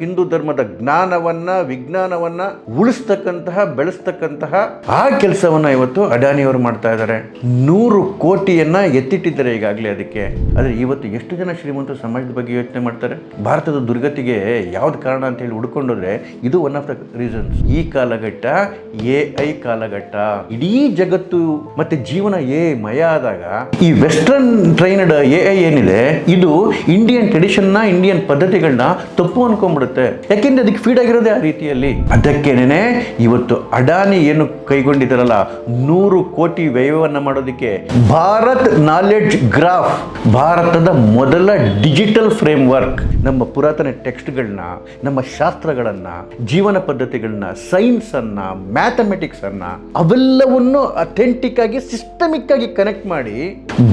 ಹಿಂದೂ ಧರ್ಮದ ಜ್ಞಾನವನ್ನ, ವಿಜ್ಞಾನವನ್ನ ಉಳಿಸ್ತಕ್ಕಂತಹ, ಬೆಳೆಸ್ತಕ್ಕಂತಹ ಆ ಕೆಲಸವನ್ನ ಇವತ್ತು ಅಡಾನಿಯವರು ಮಾಡ್ತಾ ಇದ್ದಾರೆ. ನೂರು ಕೋಟಿಯನ್ನ ಎತ್ತಿಟ್ಟಿದ್ದಾರೆ ಈಗಾಗಲೇ ಅದಕ್ಕೆ. ಆದ್ರೆ ಇವತ್ತು ಎಷ್ಟು ಜನ ಶ್ರೀಮಂತ ಸಮಾಜದ ಬಗ್ಗೆ ಯೋಚನೆ ಮಾಡ್ತಾರೆ? ಭಾರತದ ದುರ್ಗತಿಗೆ ಯಾವ್ದು ಕಾರಣ ಅಂತ ಹೇಳಿ ಹುಡ್ಕೊಂಡೋದ್ರೆ ಇದು ಒನ್ ಆಫ್ ದ ರೀಸನ್ಸ್ ಈ ಕಾಲಘಟ್ಟ ಎ ಐ ಕಾಲಘಟ್ಟ. ಇಡೀ ಜಗತ್ತು ಮತ್ತೆ ಜೀವನ ಎ ಮಯ ಆದಾಗ ಈ ವೆಸ್ಟರ್ನ್ ಟ್ರೈನ್ಡ್ ಎ ಐ ಏನಿದೆ, ಇದು ಇಂಡಿಯನ್ ಟ್ರೆಡಿಷನ್ನ ಇಂಡಿಯನ್ ಪದ್ಧತಿಗಳನ್ನ ತಪ್ಪು ಅನ್ಕೊಂಡ್ಬಿಡುತ್ತೆ. ಯಾಕೆಂದ್ರೆ ಅದಕ್ಕೆ ಫೀಡ್ ಆಗಿರೋದೇ ಆ ರೀತಿಯಲ್ಲಿ. ಅದಕ್ಕೇನೆ ಇವತ್ತು ಅಡಾನಿ ಏನು ಕೈಗೊಂಡಿದ್ದಾರಲ್ಲ, ನೂರು ಕೋಟಿ ವ್ಯಯವನ್ನ ಮಾಡೋದಕ್ಕೆ ಭಾರತ್ ನಾಲೆಡ್ಜ್ ಗ್ರಾಫ್ ಭಾರತದ ಮೊದಲ ಡಿಜಿಟಲ್ ಫ್ರೇಮ್ ವರ್ಕ್ ನಮ್ಮ ಪುರಾತನ ಟೆಕ್ಸ್ಟ್ಗಳನ್ನ ನಮ್ಮ ಶಾಸ್ತ್ರಗಳನ್ನ, ಜೀವನ ಪದ್ಧತಿಗಳನ್ನ ಸೈನ್ಸ್ ಅನ್ನ ಮ್ಯಾಥಮೆಟಿಕ್ಸ್ ಅನ್ನ, ಅವೆಲ್ಲವನ್ನು ಅಥೆಂಟಿಕ್ ಆಗಿ ಸಿಸ್ಟಮಿಕ್ ಆಗಿ ಕನೆಕ್ಟ್ ಮಾಡಿ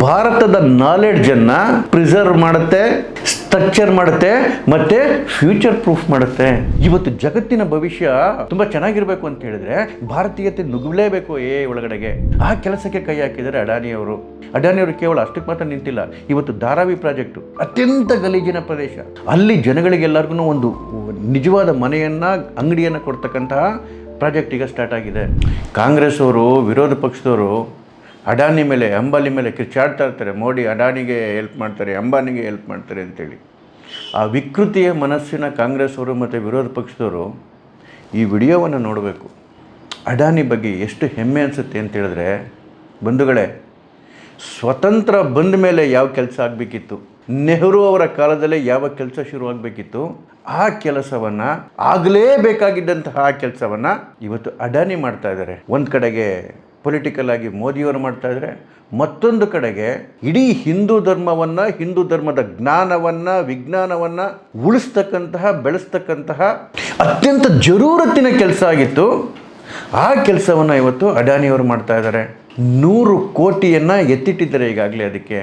ಭಾರತದ ನಾಲೆಡ್ಜ್ ಅನ್ನ ಪ್ರಿಸರ್ವ್ ಮಾಡುತ್ತೆ ಸ್ಟ್ರಕ್ಚರ್ ಮಾಡುತ್ತೆ, ಮತ್ತೆ ಫ್ಯೂಚರ್ ಪ್ರೂಫ್ ಮಾಡುತ್ತೆ. ಇವತ್ತು ಜಗತ್ತಿನ ಭವಿಷ್ಯ ತುಂಬಾ ಚೆನ್ನಾಗಿರ್ಬೇಕು ಅಂತ ಹೇಳಿದ್ರೆ ಭಾರತೀಯತೆ ನುಗ್ಗಲೇಬೇಕು ಎ ಒಳಗಡೆಗೆ. ಆ ಕೆಲಸಕ್ಕೆ ಕೈ ಅವರು. ಅಡಾನಿ ಅವರು ಕೇವಲ ಅಷ್ಟಕ್ಕೆ ಮಾತ್ರ ನಿಂತಿಲ್ಲ, ಇವತ್ತು ಧಾರಾವಿ ಪ್ರಾಜೆಕ್ಟ್, ಅತ್ಯಂತ ಗಲೀಜಿನ ಪ್ರದೇಶ. ಅಲ್ಲಿ ಜನಗಳಿಗೆಲ್ಲರಿಗೂ ಒಂದು ನಿಜವಾದ ಮನೆಯನ್ನ, ಅಂಗಡಿಯನ್ನ ಕೊಡ್ತಕ್ಕಂತಹ ಪ್ರಾಜೆಕ್ಟ್ ಈಗ ಸ್ಟಾರ್ಟ್ ಆಗಿದೆ. ಕಾಂಗ್ರೆಸ್ ಅವರು, ವಿರೋಧ ಪಕ್ಷದವರು ಅಡಾನಿ ಮೇಲೆ, ಅಂಬಾನಿ ಮೇಲೆ ಕಿರ್ಚಾಡ್ತಾ ಇರ್ತಾರೆ. ಮೋಡಿ ಅಡಾನಿಗೆ ಹೆಲ್ಪ್ ಮಾಡ್ತಾರೆ, ಅಂಬಾನಿಗೆ ಹೆಲ್ಪ್ ಮಾಡ್ತಾರೆ ಅಂತೇಳಿ. ಆ ವಿಕೃತಿಯ ಮನಸ್ಸಿನ ಕಾಂಗ್ರೆಸ್ ಅವರು ಮತ್ತು ವಿರೋಧ ಪಕ್ಷದವರು ಈ ವಿಡಿಯೋವನ್ನು ನೋಡಬೇಕು. ಅಡಾನಿ ಬಗ್ಗೆ ಎಷ್ಟು ಹೆಮ್ಮೆ ಅನಿಸುತ್ತೆ ಅಂತ ಹೇಳಿದ್ರೆ, ಬಂಧುಗಳೇ, ಸ್ವತಂತ್ರ ಬಂದ ಮೇಲೆ ಯಾವ ಕೆಲಸ ಆಗಬೇಕಿತ್ತು? ನೆಹರು ಅವರ ಕಾಲದಲ್ಲೇ ಯಾವ ಕೆಲಸ ಶುರುವಾಗಬೇಕಿತ್ತು ಆ ಕೆಲಸವನ್ನು ಆಗಲೇಬೇಕಾಗಿದ್ದಂತಹ ಆ ಕೆಲಸವನ್ನು ಇವತ್ತು ಅಡಾನಿ ಮಾಡ್ತಾ ಇದ್ದಾರೆ. ಒಂದು ಕಡೆಗೆ ಪೊಲಿಟಿಕಲ್ ಆಗಿ ಮೋದಿಯವರು ಮಾಡ್ತಾ ಇದ್ದಾರೆ ಮತ್ತೊಂದು ಕಡೆಗೆ ಇಡೀ ಹಿಂದೂ ಧರ್ಮವನ್ನು, ಹಿಂದೂ ಧರ್ಮದ ಜ್ಞಾನವನ್ನು, ವಿಜ್ಞಾನವನ್ನು ಉಳಿಸ್ತಕ್ಕಂತಹ, ಬೆಳೆಸ್ತಕ್ಕಂತಹ ಅತ್ಯಂತ ಜರೂರತ್ತಿನ ಕೆಲಸ ಆಗಿತ್ತು. ಆ ಕೆಲಸವನ್ನು ಇವತ್ತು ಅಡಾನಿಯವರು ಮಾಡ್ತಾ ಇದ್ದಾರೆ. ನೂರು ಕೋಟಿಯನ್ನು ಎತ್ತಿಟ್ಟಿದ್ದಾರೆ ಈಗಾಗಲೇ ಅದಕ್ಕೆ.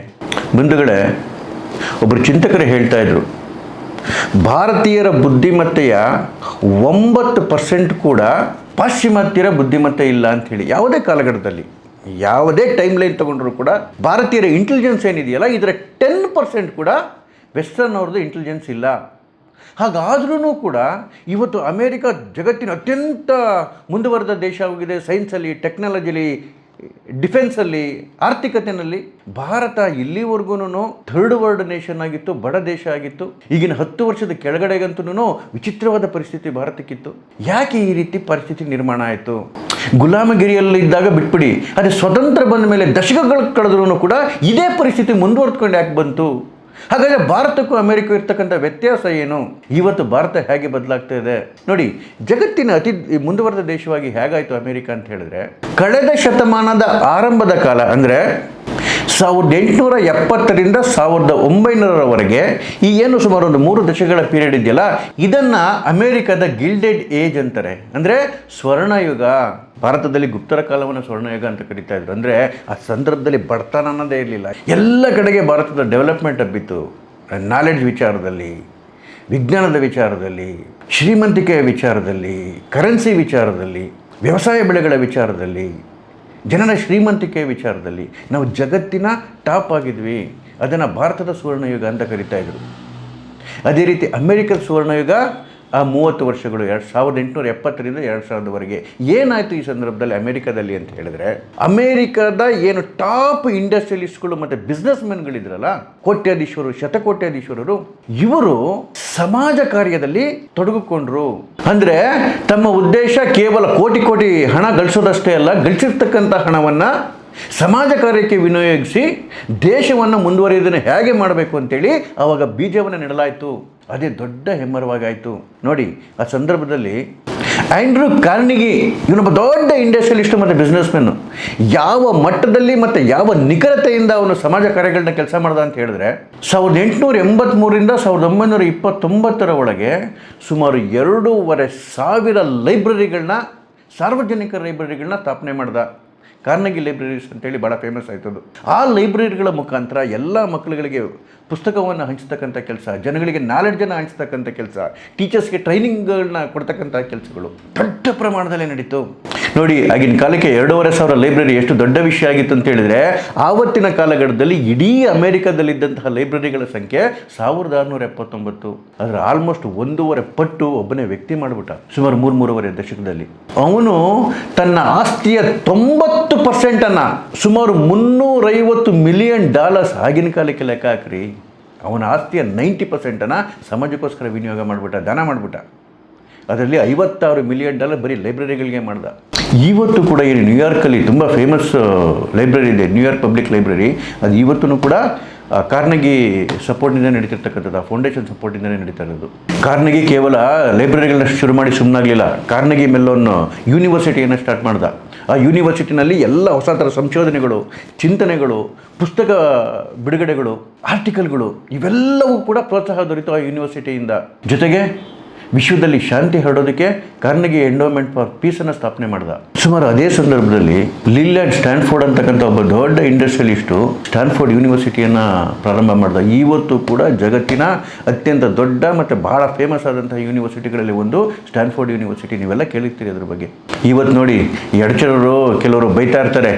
ಬಂಧುಗಳೇ ಒಬ್ಬರು ಚಿಂತಕರು ಹೇಳ್ತಾ ಇದ್ರು ಭಾರತೀಯರ ಬುದ್ಧಿಮತ್ತೆಯ ಒಂಬತ್ತು ಪರ್ಸೆಂಟ್ ಕೂಡ ಪಾಶ್ಚಿಮಾತ್ಯರ ಬುದ್ಧಿಮತ್ತೆ ಇಲ್ಲ ಅಂತ ಹೇಳಿ ಯಾವುದೇ ಕಾಲಘಟ್ಟದಲ್ಲಿ, ಯಾವುದೇ ಟೈಮ್ ಲೈನ್ ತಗೊಂಡರೂ ಕೂಡ ಭಾರತೀಯರ ಇಂಟೆಲಿಜೆನ್ಸ್ ಏನಿದೆಯಲ್ಲ, ಇದರ ಟೆನ್ ಪರ್ಸೆಂಟ್ ಕೂಡ ವೆಸ್ಟರ್ನ್ ಅವ್ರದ್ದು ಇಂಟೆಲಿಜೆನ್ಸ್ ಇಲ್ಲ. ಹಾಗಾದ್ರೂ ಕೂಡ ಇವತ್ತು ಅಮೇರಿಕ ಜಗತ್ತಿನ ಅತ್ಯಂತ ಮುಂದುವರೆದ ದೇಶವಾಗಿದೆ ಸೈನ್ಸಲ್ಲಿ ಟೆಕ್ನಾಲಜಿಲಿ ಡಿಫೆನ್ಸಲ್ಲಿ ಆರ್ಥಿಕತೆಯಲ್ಲಿ ಭಾರತ ಇಲ್ಲಿವರೆಗೂ ಥರ್ಡ್ ವರ್ಲ್ಡ್ ನೇಷನ್ ಆಗಿತ್ತು, ಬಡ ದೇಶ ಆಗಿತ್ತು. ಈಗಿನ ಹತ್ತು ವರ್ಷದ ಕೆಳಗಡೆಗಂತೂ ವಿಚಿತ್ರವಾದ ಪರಿಸ್ಥಿತಿ ಭಾರತಕ್ಕಿತ್ತು. ಯಾಕೆ ಈ ರೀತಿ ಪರಿಸ್ಥಿತಿ ನಿರ್ಮಾಣ ಆಯಿತು? ಗುಲಾಮಗಿರಿಯಲ್ಲಿದ್ದಾಗ ಬಿಟ್ಬಿಡಿ, ಅದೇ ಸ್ವತಂತ್ರ ಬಂದ ಮೇಲೆ ದಶಕಗಳು ಕಳೆದ್ರೂ ಕೂಡ ಇದೇ ಪರಿಸ್ಥಿತಿ ಮುಂದುವರೆದ್ಕೊಂಡು ಯಾಕೆ ಬಂತು? ಹಾಗಾದರೆ ಭಾರತಕ್ಕೂ ಅಮೆರಿಕಕ್ಕೂ ಇರ್ತಕ್ಕಂಥ ವ್ಯತ್ಯಾಸ ಏನು? ಇವತ್ತು ಭಾರತ ಹೇಗೆ ಬದಲಾಗ್ತಾ ಇದೆ? ನೋಡಿ, ಜಗತ್ತಿನ ಅತಿ ಮುಂದುವರೆದ ದೇಶವಾಗಿ ಹೇಗಾಯಿತು ಅಮೆರಿಕ ಅಂತ ಹೇಳಿದ್ರೆ, ಕಳೆದ ಶತಮಾನದ ಆರಂಭದ ಕಾಲ ಅಂದರೆ ಸಾವಿರದ ಎಂಟುನೂರ ಎಪ್ಪತ್ತರಿಂದ ಸಾವಿರದ ಒಂಬೈನೂರವರೆಗೆ ಈ ಏನು ಸುಮಾರು ಒಂದು ಮೂರು ದಶಕಗಳ ಪೀರಿಯಡ್ ಇದೆಯಲ್ಲ, ಇದನ್ನು ಅಮೇರಿಕಾದ ಗಿಲ್ಡೆಡ್ ಏಜ್ ಅಂತಾರೆ. ಅಂದರೆ ಸ್ವರ್ಣಯುಗ. ಭಾರತದಲ್ಲಿ ಗುಪ್ತರ ಕಾಲವನ್ನು ಸ್ವರ್ಣಯುಗ ಅಂತ ಕರಿತಾ ಇದ್ರು. ಅಂದರೆ ಆ ಸಂದರ್ಭದಲ್ಲಿ ಬಡತನ ಅನ್ನೋದೇ ಇರಲಿಲ್ಲ. ಎಲ್ಲ ಕಡೆಗೆ ಭಾರತದ ಡೆವಲಪ್ಮೆಂಟ್ ಹಬ್ಬಿತ್ತು. ನಾಲೆಡ್ಜ್ ವಿಚಾರದಲ್ಲಿ, ವಿಜ್ಞಾನದ ವಿಚಾರದಲ್ಲಿ, ಶ್ರೀಮಂತಿಕೆಯ ವಿಚಾರದಲ್ಲಿ ಕರೆನ್ಸಿ ವಿಚಾರದಲ್ಲಿ, ವ್ಯವಸಾಯ ಬೆಳೆಗಳ ವಿಚಾರದಲ್ಲಿ. ಜನರ ಶ್ರೀಮಂತಿಕೆಯ ವಿಚಾರದಲ್ಲಿ ನಾವು ಜಗತ್ತಿನ ಟಾಪ್ ಆಗಿದ್ವಿ. ಅದನ್ನು ಭಾರತದ ಸುವರ್ಣಯುಗ ಅಂತ ಕರಿತಾ ಇದ್ರು. ಅದೇ ರೀತಿ ಅಮೆರಿಕದ ಸುವರ್ಣಯುಗ ಆ ಮೂವತ್ತು ವರ್ಷಗಳು, ಎರಡು ಸಾವಿರದ ಎಂಟುನೂರ ಎಪ್ಪತ್ತರಿಂದ ಎರಡು ಸಾವಿರದವರೆಗೆ. ಏನಾಯಿತು ಈ ಸಂದರ್ಭದಲ್ಲಿ ಅಮೇರಿಕಾದಲ್ಲಿ ಅಂತ ಹೇಳಿದ್ರೆ, ಅಮೇರಿಕಾದ ಏನು ಟಾಪ್ ಇಂಡಸ್ಟ್ರಿಯಲಿಸ್ಟ್ಗಳು ಮತ್ತು ಬಿಸ್ನೆಸ್ ಮೆನ್ಗಳಿದ್ರಲ್ಲ ಕೋಟ್ಯಾಧೀಶ್ವರರು, ಶತಕೋಟ್ಯಾಧೀಶ್ವರರು, ಇವರು ಸಮಾಜ ಕಾರ್ಯದಲ್ಲಿ ತೊಡಗಿಕೊಂಡ್ರು. ಅಂದ್ರೆ ತಮ್ಮ ಉದ್ದೇಶ ಕೇವಲ ಕೋಟಿ ಕೋಟಿ ಹಣ ಗಳಿಸೋದಷ್ಟೇ ಅಲ್ಲ, ಗಳಿಸಿರ್ತಕ್ಕಂಥ ಹಣವನ್ನ ಸಮಾಜ ಕಾರ್ಯಕ್ಕೆ ವಿನಿಯೋಗಿಸಿ ದೇಶವನ್ನು ಮುಂದುವರಿಯೋದನ್ನು ಹೇಗೆ ಮಾಡಬೇಕು ಅಂತೇಳಿ ಆವಾಗ ಬೀಜವನ್ನು ನೆಡಲಾಯಿತು. ಅದೇ ದೊಡ್ಡ ಹೆಮ್ಮರವಾಗಾಯಿತು. ನೋಡಿ, ಆ ಸಂದರ್ಭದಲ್ಲಿ ಆ್ಯಂಡ್ರೂ ಕಾರ್ನಿಗಿ ಇವನೊಬ್ಬ ದೊಡ್ಡ ಇಂಡಸ್ಟ್ರಿಯಲಿಸ್ಟ್ ಮತ್ತು ಬಿಸ್ನೆಸ್ ಮ್ಯಾನು ಯಾವ ಮಟ್ಟದಲ್ಲಿ ಮತ್ತು ಯಾವ ನಿಖರತೆಯಿಂದ ಅವನು ಸಮಾಜ ಕಾರ್ಯಗಳನ್ನ ಕೆಲಸ ಮಾಡ್ದ ಅಂತ ಹೇಳಿದ್ರೆ, ಸಾವಿರದ ಎಂಟುನೂರ ಎಂಬತ್ತ್ಮೂರಿಂದ ಸಾವಿರದ ಒಂಬೈನೂರ ಇಪ್ಪತ್ತೊಂಬತ್ತರ ಒಳಗೆ ಸುಮಾರು ಎರಡೂವರೆ ಸಾವಿರ ಲೈಬ್ರರಿಗಳನ್ನ, ಸಾರ್ವಜನಿಕ ಲೈಬ್ರರಿಗಳನ್ನ ಸ್ಥಾಪನೆ ಮಾಡ್ದ. ಕಾರ್ನಗಿ ಲೈಬ್ರರೀಸ್ ಅಂತೇಳಿ ಭಾಳ ಫೇಮಸ್ ಆಯ್ತದ್ದು ಆ ಲೈಬ್ರರಿಗಳ ಮುಖಾಂತರ ಎಲ್ಲ ಮಕ್ಕಳುಗಳಿಗೆ ಪುಸ್ತಕವನ್ನು ಹಂಚ್ತಕ್ಕಂಥ ಕೆಲಸ, ಜನಗಳಿಗೆ ನಾಲೆಡ್ಜನ್ನು ಹಂಚ್ತಕ್ಕಂಥ ಕೆಲಸ ಟೀಚರ್ಸ್ಗೆ ಟ್ರೈನಿಂಗ್ಗಳನ್ನ ಕೊಡ್ತಕ್ಕಂಥ ಕೆಲಸಗಳು ದೊಡ್ಡ ಪ್ರಮಾಣದಲ್ಲಿ ನಡೀತು. ನೋಡಿ, ಆಗಿನ ಕಾಲಕ್ಕೆ ಎರಡೂವರೆ ಸಾವಿರ ಲೈಬ್ರರಿ ಎಷ್ಟು ದೊಡ್ಡ ವಿಷಯ ಆಗಿತ್ತು ಅಂತ ಹೇಳಿದ್ರೆ, ಆವತ್ತಿನ ಕಾಲಘಟ್ಟದಲ್ಲಿ ಇಡೀ ಅಮೆರಿಕದಲ್ಲಿದ್ದಂತಹ ಲೈಬ್ರರಿಗಳ ಸಂಖ್ಯೆ ಸಾವಿರದ ಆರುನೂರ ಎಪ್ಪತ್ತೊಂಬತ್ತು. ಅದರ ಆಲ್ಮೋಸ್ಟ್ ಒಂದೂವರೆ ಪಟ್ಟು ಒಬ್ಬನೇ ವ್ಯಕ್ತಿ ಮಾಡಿಬಿಟ್ಟ, ಸುಮಾರು ಮೂರು, ಮೂರುವರೆ ದಶಕದಲ್ಲಿ. ಅವನು ತನ್ನ ಆಸ್ತಿಯ ತೊಂಬತ್ತು ಪರ್ಸೆಂಟನ್ನು ಸುಮಾರು ಮುನ್ನೂರೈವತ್ತು ಮಿಲಿಯನ್ ಡಾಲರ್ಸ್ ಆಗಿನ ಕಾಲಕ್ಕೆ ಲೆಕ್ಕ ಹಾಕ್ರಿ. ಅವನ ಆಸ್ತಿಯ ನೈಂಟಿ ಪರ್ಸೆಂಟನ್ನು ಸಮಾಜಕ್ಕೋಸ್ಕರ ವಿನಿಯೋಗ ಮಾಡಿಬಿಟ್ಟ, ದಾನ ಮಾಡಿಬಿಟ್ಟ. ಅದರಲ್ಲಿ ಐವತ್ತಾರು ಮಿಲಿಯನ್ ಡಾಲರ್ ಬರೀ ಲೈಬ್ರರಿಗಳಿಗೆ ಮಾಡ್ದ. ಇವತ್ತು ಕೂಡ ಈ ನ್ಯೂಯಾರ್ಕಲ್ಲಿ ತುಂಬ ಫೇಮಸ್ ಲೈಬ್ರರಿ ಇದೆ ನ್ಯೂಯಾರ್ಕ್ ಪಬ್ಲಿಕ್ ಲೈಬ್ರರಿ ಅದು ಇವತ್ತೂ ಕೂಡ ಕಾರ್ನಗಿ ಸಪೋರ್ಟಿಂದ ನಡೀತಿರ್ತಕ್ಕಂಥದ್ದು, ಆ ಫೌಂಡೇಶನ್ ಸಪೋರ್ಟಿಂದನೇ ನಡೀತಾ ಇರೋದು. ಕಾರ್ನಗಿ ಕೇವಲ ಲೈಬ್ರರಿಗಳನ್ನ ಶುರು ಮಾಡಿ ಸುಮ್ಮನಾಗಲಿಲ್ಲ ಕಾರ್ನಗಿ ಮೆಲ್ಲೋನ್ ಯೂನಿವರ್ಸಿಟಿಯನ್ನು ಸ್ಟಾರ್ಟ್ ಮಾಡ್ದ. ಆ ಯೂನಿವರ್ಸಿಟಿನಲ್ಲಿ ಎಲ್ಲ ಹೊಸ ಥರ ಸಂಶೋಧನೆಗಳು, ಚಿಂತನೆಗಳು, ಪುಸ್ತಕ ಬಿಡುಗಡೆಗಳು ಆರ್ಟಿಕಲ್ಗಳು ಇವೆಲ್ಲವೂ ಕೂಡ ಪ್ರೋತ್ಸಾಹ ದೊರೆತು ಆ ಯೂನಿವರ್ಸಿಟಿಯಿಂದ ಜೊತೆಗೆ ವಿಶ್ವದಲ್ಲಿ ಶಾಂತಿ ಹರಡೋದಕ್ಕೆ ಕಾರ್ನಗಿ ಎಂಡೋಮೆಂಟ್ ಫಾರ್ ಪೀಸನ್ನು ಸ್ಥಾಪನೆ ಮಾಡಿದ. ಸುಮಾರು ಅದೇ ಸಂದರ್ಭದಲ್ಲಿ ಲಿಲ್ ಆ್ಯಂಡ್ ಸ್ಟ್ಯಾನ್ಫೋರ್ಡ್ ಅಂತಕ್ಕಂಥ ಒಬ್ಬ ದೊಡ್ಡ ಇಂಡಸ್ಟ್ರಿಯಲಿಸ್ಟು ಸ್ಟ್ಯಾನ್ಫೋರ್ಡ್ ಯೂನಿವರ್ಸಿಟಿಯನ್ನು ಪ್ರಾರಂಭ ಮಾಡ್ದ. ಇವತ್ತು ಕೂಡ ಜಗತ್ತಿನ ಅತ್ಯಂತ ದೊಡ್ಡ ಮತ್ತು ಬಹಳ ಫೇಮಸ್ ಆದಂಥ ಯೂನಿವರ್ಸಿಟಿಗಳಲ್ಲಿ ಒಂದು ಸ್ಟ್ಯಾನ್ಫೋರ್ಡ್ ಯೂನಿವರ್ಸಿಟಿ ನೀವೆಲ್ಲ ಕೇಳಿರ್ತೀರಿ ಅದ್ರ ಬಗ್ಗೆ. ಇವತ್ತು ನೋಡಿ ಎಡಚರರು ಕೆಲವರು ಬೈತಾ ಇರ್ತಾರೆ,